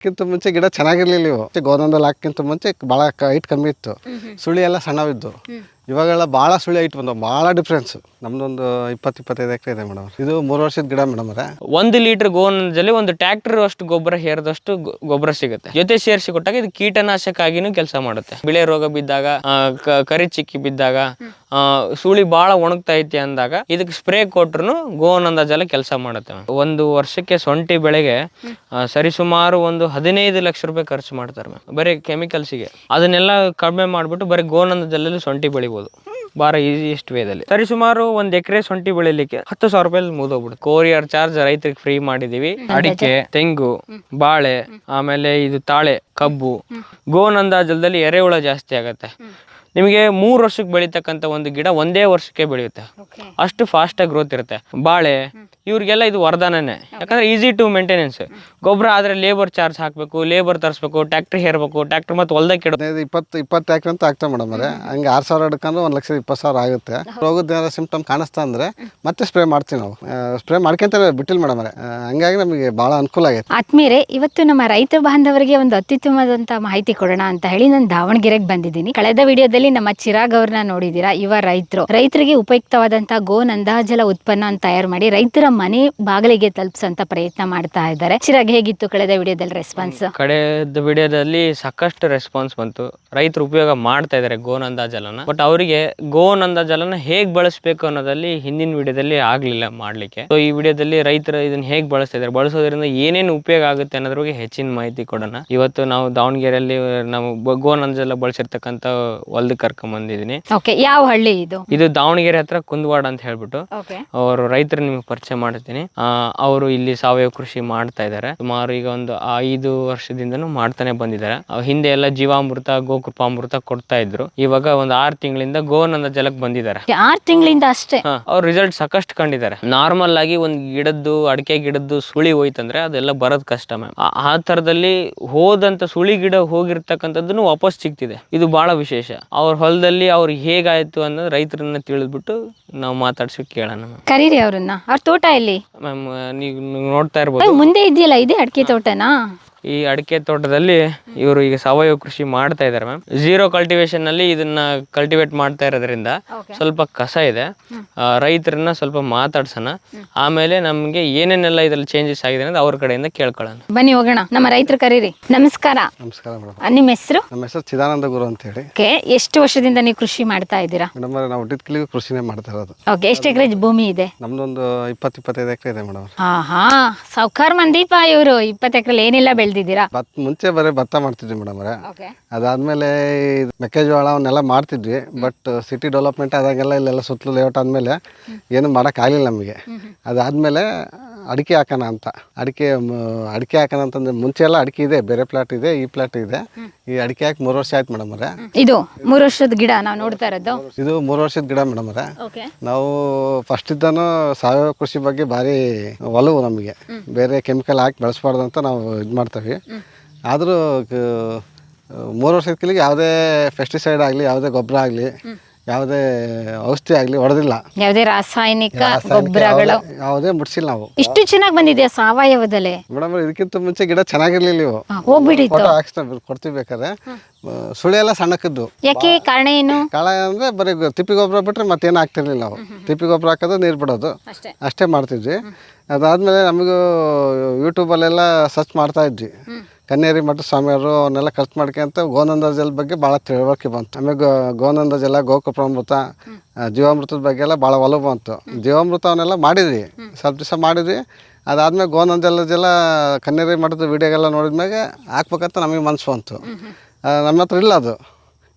ಕ್ಕಿಂತ ಮುಂಚೆ ಗಿಡ ಚೆನ್ನಾಗಿರ್ಲಿಲ್ಲ ಇವು. ಗೋದಂದಲ್ಲಿ ಹಾಕಿಂತ ಮುಂಚೆ ಭಾಳ ಹೈಟ್ ಕಮ್ಮಿ ಇತ್ತು. ಸುಳಿ ಎಲ್ಲ ಸಣ್ಣವಿದ್ದು. ಇವಾಗೆಲ್ಲ ಭಾಳ ಸುಳಿ ಐಟ್ ಬಂದವು, ಭಾಳ ಡಿಫ್ರೆನ್ಸ್ ನಮ್ದೊಂದು ಇಪ್ಪತ್ತು ಇಪ್ಪತ್ತೈದು ಎಕರೆ ಇದೆ ಮೇಡಮ್. ಇದು ಮೂರು ವರ್ಷದ ಗಿಡ ಮೇಡಮ್ ಅವರೇ ಒಂದು ಲೀಟರ್ ಗೋನಂದಲ್ಲಿ ಒಂದು ಟ್ರ್ಯಾಕ್ಟರ್ ಅಷ್ಟು ಗೊಬ್ಬರ ಹೇರದಷ್ಟು ಗೊಬ್ಬರ ಸಿಗುತ್ತೆ. ಜೊತೆ ಸೇರಿಸಿ ಕೊಟ್ಟಾಗ ಇದು ಕೀಟನಾಶಕ ಆಗಿನೂ ಕೆಲಸ ಮಾಡುತ್ತೆ. ಬಿಳೆ ರೋಗ ಬಿದ್ದಾಗ ಕರಿ ಚಿಕ್ಕಿ ಬಿದ್ದಾಗ ಸುಳಿ ಭಾಳ ಒಣಗ್ತಾ ಐತಿ ಅಂದಾಗ ಇದಕ್ಕೆ ಸ್ಪ್ರೇ ಕೊಟ್ರು ಗೋನ್ ಕೆಲಸ ಮಾಡುತ್ತೆ ಒಂದು ವರ್ಷಕ್ಕೆ ಸೊಂಟಿ ಬೆಳೆಗೆ ಸರಿಸುಮಾರು ಒಂದು ಹದಿನೈದು ಲಕ್ಷ ರೂಪಾಯಿ ಖರ್ಚು ಮಾಡ್ತಾರೆ ಮ್ಯಾಮ್ ಬರೀ ಕೆಮಿಕಲ್ಸಿಗೆ ಅದನ್ನೆಲ್ಲ ಕಡಿಮೆ ಮಾಡಿಬಿಟ್ಟು ಬರೀ ಗೋನ್ ಅಂದಾಜಲ್ಲಿ ಸೊಂಟಿ ಬೆಳಿಬೋದು. ಬಾರ ಈಸಿಯೆಸ್ಟ್ ವೇದಲ್ಲಿ ಸರಿ ಸುಮಾರು ಒಂದ್ ಎಕರೆ ಶುಂಠಿ ಬೆಳಿಲಿಕ್ಕೆ ಹತ್ತು ಸಾವಿರ ರೂಪಾಯಿ ಮುಗಿದೋಗ್ಬಿಡುತ್ತೆ ಕೋರಿಯರ್ ಚಾರ್ಜ್ ರೈತರಿಗೆ ಫ್ರೀ ಮಾಡಿದೀವಿ. ಅಡಿಕೆ ತೆಂಗು ಬಾಳೆ ಆಮೇಲೆ ಇದು ತಾಳೆ ಕಬ್ಬು. ಗೋನಂದಾಜಲದಲ್ಲಿ ಎರೆಹುಳ ಜಾಸ್ತಿ ಆಗತ್ತೆ. ನಿಮಗೆ ಮೂರು ವರ್ಷಕ್ಕೆ ಬೆಳೀತಕ್ಕಂಥ ಒಂದು ಗಿಡ ಒಂದೇ ವರ್ಷಕ್ಕೆ ಬೆಳೆಯುತ್ತೆ. ಅಷ್ಟು ಫಾಸ್ಟಾಗಿ ಗ್ರೋತ್ ಇರುತ್ತೆ. ಬಾಳೆ ಇವ್ರಿಗೆಲ್ಲ ಇದು ವರದಾನನೇ ಯಾಕಂದ್ರೆ ಈಸಿ ಟು ಮೇಂಟೆನೆನ್ಸ್ ಗೊಬ್ಬರ ಆದ್ರೆ ಲೇಬರ್ ಚಾರ್ಜ್ ಹಾಕಬೇಕು ಲೇಬರ್ ತರಿಸ್ಬೇಕು ಟ್ಯಾಕ್ಟ್ರಿ ಹೇರ್ಬೇಕು ಟ್ಯಾಕ್ಟರ್ ಮತ್ತೆ ಹೊಲ್ದಾಗ ಇಡೋದು ಹದಿನೈದು ಇಪ್ಪತ್ತು ಇಪ್ಪತ್ತು ಎಕರೆ ಅಂತ ಆಗ್ತಾ ಮೇಡಮ್ ಅವರೇ. ಹಂಗೆ ಆರು ಸಾವಿರ ಹಿಡ್ಕೊಂಡು ಒಂದು ಲಕ್ಷದ ಇಪ್ಪತ್ತು ಸಾವಿರ ಆಗುತ್ತೆ. ರೋಗದ ಏನಾರ ಸಿಂಪ್ಟಮ್ ಕಾಣಿಸ್ತಾ ಅಂದರೆ ಮತ್ತೆ ಸ್ಪ್ರೇ ಮಾಡ್ತೀವಿ ನಾವು. ಸ್ಪ್ರೇ ಮಾಡ್ಕೊಂತಾರೆ ಬಿಟ್ಟಿಲ್ಲ ಮೇಡಮ್ ಅವರೇ. ಹಂಗಾಗಿ ನಮಗೆ ಭಾಳ ಅನುಕೂಲ ಆಗೈತೆ. ಆತ್ಮೀರೆ ಇವತ್ತು ನಮ್ಮ ರೈತ ಬಾಂಧವರಿಗೆ ಒಂದು ಅತ್ಯುತ್ತಮವಾದಂತ ಮಾಹಿತಿ ಕೊಡೋಣ ಅಂತ ಹೇಳಿ ನಾನು ದಾವಣಗೆರೆಗೆ ಬಂದಿದ್ದೀನಿ. ಕಳೆದ ವಿಡಿಯೋದಲ್ಲಿ ನಮ್ಮ ಚಿರಾಗ್ ಅವ್ರನ್ನ ನೋಡಿದೀರಾ? ಇವ ರೈತರು. ರೈತರಿಗೆ ಉಪಯುಕ್ತವಾದಂತಹ ಗೋ ನಂದಾಜಲ ಉತ್ಪನ್ನ ತಯಾರು ಮಾಡಿ ರೈತರ ಮನೆ ಬಾಗಿಲಿಗೆ ತಲುಪಿಸಂತ ಪ್ರಯತ್ನ ಮಾಡ್ತಾ ಇದ್ದಾರೆ. ಚಿರಾಗ್ ಹೇಗಿತ್ತು ಕಳೆದ ವಿಡಿಯೋದಲ್ಲಿ ರೆಸ್ಪಾನ್ಸ್ ಕಳೆದ ವಿಡಿಯೋದಲ್ಲಿ ಸಾಕಷ್ಟು ರೆಸ್ಪಾನ್ಸ್ ಬಂತು. ರೈತರು ಉಪಯೋಗ ಮಾಡ್ತಾ ಇದ್ದಾರೆ ಗೋ ನಂದಾಜಲನ. ಬಟ್ ಅವರಿಗೆ ಗೋನ್ ಅಂದಾಜಲನ ಹೇಗ್ ಬಳಸಬೇಕು ಅನ್ನೋದಲ್ಲಿ ಹಿಂದಿನ ವಿಡಿಯೋದಲ್ಲಿ ಆಗ್ಲಿಲ್ಲ ಮಾಡ್ಲಿಕ್ಕೆ. ಸೊ ಈ ವಿಡಿಯೋದಲ್ಲಿ ರೈತರು ಇದನ್ನ ಹೇಗ್ ಬಳಸ್ತಾ ಇದ್ದಾರೆ? ಬಳಸೋದ್ರಿಂದ ಏನೇನು ಉಪಯೋಗ ಆಗುತ್ತೆ ಅನ್ನೋದ್ರ ಬಗ್ಗೆ ಹೆಚ್ಚಿನ ಮಾಹಿತಿ ಕೊಡೋಣ. ಇವತ್ತು ನಾವು ದಾವಣಗೆರೆಯಲ್ಲಿ, ನಾವು ಗೋನ್ ಅಂದಾಜಲ ಜಲ ಬಳಸಿರ್ತಕ್ಕಂಥ ಕರ್ಕೊಂಡ್ ಬಂದಿದೀನಿ ಓಕೆ ಯಾವ ಹಳ್ಳಿ ಇದು? ಇದು ದಾವಣಗೆರೆ ಹತ್ರ ಕುಂದವಾಡ ಅಂತ ಹೇಳ್ಬಿಟ್ಟು. ಓಕೆ ಅವರು ರೈತರು ನಿಮಗೆ ಪರಿಚಯ ಮಾಡ್ತೀನಿ. ಅವರು ಇಲ್ಲಿ ಸಾವಯವ ಕೃಷಿ ಮಾಡ್ತಾ ಇದ್ದಾರೆ. ಸುಮಾರು ಈಗ ಒಂದು ಐದು ವರ್ಷದಿಂದನು ಮಾಡ್ತಾನೆ ಬಂದಿದ್ದಾರೆ. ಹಿಂದೆ ಎಲ್ಲ ಜೀವಾಮೃತ ಗೋಕೃಪಾಮೃತ ಕೊಡ್ತಾ ಇದ್ರು. ಇವಾಗ ಒಂದು ಆರು ತಿಂಗಳಿಂದ ಗೋನಂದ ಜಲಕ್ ಬಂದಿದ್ದಾರೆ. ಆರು ತಿಂಗಳಿಂದ ಅಷ್ಟೇ? ಅವ್ರ ರಿಸಲ್ಟ್ ಸಾಕಷ್ಟು ಕಂಡಿದ್ದಾರೆ. ನಾರ್ಮಲ್ ಆಗಿ ಒಂದು ಗಿಡದ್ದು ಅಡಿಕೆ ಗಿಡದ್ದು ಸುಳಿ ಹೋಯ್ತಂದ್ರೆ ಅದೆಲ್ಲ ಬರೋದ್ ಕಷ್ಟ ಮ್ಯಾಮ್ ಆ ತರದಲ್ಲಿ ಹೋದಂತ ಸುಳಿ ಗಿಡ ಹೋಗಿರ್ತಕ್ಕಂಥದ್ದನ್ನು ವಾಪಸ್ ಸಿಗ್ತಿದೆ. ಇದು ಬಹಳ ವಿಶೇಷ. ಅವ್ರ ಹೊಲದಲ್ಲಿ ಅವ್ರಿಗೆ ಹೇಗಾಯ್ತು ಅನ್ನೋದು ರೈತರನ್ನ ತಿಳಿದ್ಬಿಟ್ಟು ನಾವು ಮಾತಾಡ್ಸಿ ಕೇಳೋಣ ಮ್ಯಾಮ್ ಕರೀರಿ ಅವ್ರನ್ನ. ಅವ್ರ ತೋಟ ಎಲ್ಲಿ? ಮ್ಯಾಮ್ ನೀವು ನೋಡ್ತಾ ಇರ್ಬೋದು. ಮುಂದೆ ಇದೆಯಲ್ಲ ಇದೆ ಅಡಿಕೆ ತೋಟನಾ? ಈ ಅಡಿಕೆ ತೋಟದಲ್ಲಿ ಇವರು ಈಗ ಸಾವಯವ ಕೃಷಿ ಮಾಡ್ತಾ ಇದ್ದಾರೆ ಮ್ಯಾಮ್. ಝೀರೋ ಕಲ್ಟಿವೇಶನ್ನಲ್ಲಿ ಇದನ್ನ ಕಲ್ಟಿವೇಟ್ ಮಾಡ್ತಾ ಇರೋದ್ರಿಂದ ಸ್ವಲ್ಪ ಕಸ ಇದೆ. ರೈತರನ್ನ ಸ್ವಲ್ಪ ಮಾತಾಡ್ಸೋಣ. ಆಮೇಲೆ ನಮಗೆ ಏನೇನೆಲ್ಲ ಇದ್ರಲ್ಲಿ ಚೇಂಜಸ್ ಆಗಿದೆ ಅನ್ನೋದು ಅವ್ರ ಕಡೆಯಿಂದ ಕೇಳ್ಕೊಳ್ಳೋಣ. ಬನ್ನಿ ಹೋಗೋಣ. ನಮ್ಮ ರೈತರು ಕರೀರಿ. ನಮಸ್ಕಾರ. ನಮಸ್ಕಾರ ಮೇಡಮ್. ನಿಮ್ಮ ಹೆಸರು? ನಮ್ಮ ಹೆಸರು ಚಿದಾನಂದ ಗುರು ಅಂತೇಳಿ ಓಕೆ. ಎಷ್ಟು ವರ್ಷದಿಂದ ನೀವು ಕೃಷಿ ಮಾಡ್ತಾ ಇದ್ದೀರಾ? ಮೇಡಮ್ ನಾವು ಕೃಷಿನೇ ಮಾಡ್ತಾ ಇರೋದು. ಓಕೆ. ಎಷ್ಟು ಎಕರೆ ಭೂಮಿ ಇದೆ? ನಮ್ದೊಂದು ಇಪ್ಪತ್ತು ಇಪ್ಪತ್ತೈದು ಎಕರೆ ಇದೆ ಮೇಡಮ್. ಹಾ ಹಾ ಸೌಕಾರ ಮಂದೀಪ ಇವರು. ಇಪ್ಪತ್ತು ಎಕರೆ ಏನಿಲ್ಲ ಬೆಳೆದಿದ್ದೀರಾ ಭತ್ತ ಮುಂಚೆ ಬರೀ ಭತ್ತ ಮಾಡ್ತಿದ್ವಿ ಮೇಡಮ್ ಅವರೇ. ಓಕೆ ಅದಾದಮೇಲೆ ಮೆಕ್ಕೆಜೋಳ ಅವನ್ನೆಲ್ಲ ಮಾಡ್ತಿದ್ವಿ ಬಟ್ ಸಿಟಿ ಡೆವಲಪ್ಮೆಂಟ್ ಆದಾಗೆಲ್ಲ ಇಲ್ಲೆಲ್ಲ ಸುತ್ತಲೂ ಲೇಔಟ್ ಆದಮೇಲೆ ಏನು ಮಾಡೋಕ್ಕಾಗಲಿಲ್ಲ ನಮಗೆ. ಅದಾದಮೇಲೆ ಅಡಿಕೆ ಹಾಕೋಣ ಅಂತ. ಅಡಿಕೆ ಅಡಿಕೆ ಹಾಕೋಣ ಅಂತಂದ್ರೆ ಮುಂಚೆ ಎಲ್ಲ ಅಡಿಕೆ ಇದೆ ಬೇರೆ ಪ್ಲಾಟ್ ಇದೆ ಈ ಪ್ಲಾಟ್ ಇದೆ. ಈ ಅಡಿಕೆ ಹಾಕಿ ಮೂರು ವರ್ಷ ಆಯ್ತು ಮೇಡಮ್ ಅವರೇ. ಇದು ಮೂರು ವರ್ಷದ ಗಿಡ ನಾವು ನೋಡ್ತಾ ಇರೋದು? ಇದು ಮೂರು ವರ್ಷದ ಗಿಡ ಮೇಡಮ್ ಅವರೇ. ಓಕೆ. ನಾವು ಫಸ್ಟ್ ಇದ್ದಾನು ಸಾವಯವ ಕೃಷಿ ಬಗ್ಗೆ ಭಾರಿ ಒಲವು ನಮಗೆ. ಬೇರೆ ಕೆಮಿಕಲ್ ಹಾಕಿ ಬೆಳೆಸ್ಬಾರ್ದು ಅಂತ ನಾವು ಇದು ಮಾಡ್ತೀವಿ. ಆದರೂ ಮೂರು ವರ್ಷದ ಕಿಲಿಗೆ ಯಾವುದೇ ಪೆಸ್ಟಿಸೈಡ್ ಆಗಲಿ ಯಾವುದೇ ಗೊಬ್ಬರ ಆಗಲಿ ಯಾವುದೇ ಔಷಧಿ ಆಗಲಿ ಹೊಡೆದಿಲ್ಲ. ಯಾವುದೇ ರಾಸಾಯನಿಕ ಗೊಬ್ಬರಗಳು. ಯಾವುದೇ ಮುಟ್ಸಿಲ್ಲ ನಾವು. ಇಷ್ಟು ಚೆನ್ನಾಗಿ ಬಂದಿದೆ ಸಾವಯವದಲ್ಲಿ? ಮೇಡಮ್ ಇದಕ್ಕಿಂತ ಮುಂಚೆ ಗಿಡ ಚೆನ್ನಾಗಿರ್ಲಿಲ್ಲ ಇವು. ಹೋಗ್ಬಿಡಿ ಹೋಗ್ಬಿಟ್ಟಿತ್ತು. ಫೋಟೋ ಹಾಕ್ಸ್ತಾ ಕೊಡ್ತೀವಿ ಬೇಕಾದ್ರೆ. ಸುಳಿ ಎಲ್ಲ ಸಣ್ಣಕ್ಕಿದ್ದು. ಯಾಕೆ? ಕಾರಣ ಏನು? ಕಾಳ ಅಂದ್ರೆ ಬರೀ ತಿಪ್ಪಿ ಗೊಬ್ಬರ ಬಿಟ್ರೆ ಮತ್ತೇನು ಆಗ್ತಿರ್ಲಿಲ್ಲ ನಾವು ತಿಪ್ಪಿ ಗೊಬ್ಬರ ಹಾಕೋದು ನೀರು ಬಿಡೋದು. ಅಷ್ಟೇ. ಅಷ್ಟೇ ಮಾಡ್ತಿದ್ವಿ. ಅದಾದ್ಮೇಲೆ ನಮಗೂ ಯೂಟ್ಯೂಬಲ್ಲೆಲ್ಲ ಸರ್ಚ್ ಮಾಡ್ತಾ ಇದ್ವಿ. ಕನ್ನೇರಿ ಮಠ ಸ್ವಾಮಿಯವರು ಅವನ್ನೆಲ್ಲ ಖರ್ಚು ಮಾಡ್ಕೊಂತ ಗೋನಂದ ಜಲ ಬಗ್ಗೆ ಭಾಳ ತಿಳುವಳಿಕೆ ಬಂತು. ಆಮೇಲೆ ಗೋನಂದ ಜಲ ಗೋಕೃಪಾಮೃತ ಜೀವಾಮೃತದ ಬಗ್ಗೆ ಎಲ್ಲ ಭಾಳ ಒಲವು ಬಂತು. ಜೀವಾಮೃತ ಅವನ್ನೆಲ್ಲ ಮಾಡಿದ್ವಿ. ಸ್ವಲ್ಪ ದಿವಸ ಮಾಡಿದ್ವಿ. ಅದಾದ್ಮೇಲೆ ಗೋನಂದ ಜಲ ಕನ್ನೇರಿ ಮಠದ ವಿಡಿಯೋಗೆಲ್ಲ ನೋಡಿದ್ಮೇಲೆ ಹಾಕ್ಬೇಕಂತ ನಮಗೆ ಮನಸ್ಸು ಬಂತು. ನಮ್ಮ ಹತ್ರ ಇಲ್ಲ ಅದು.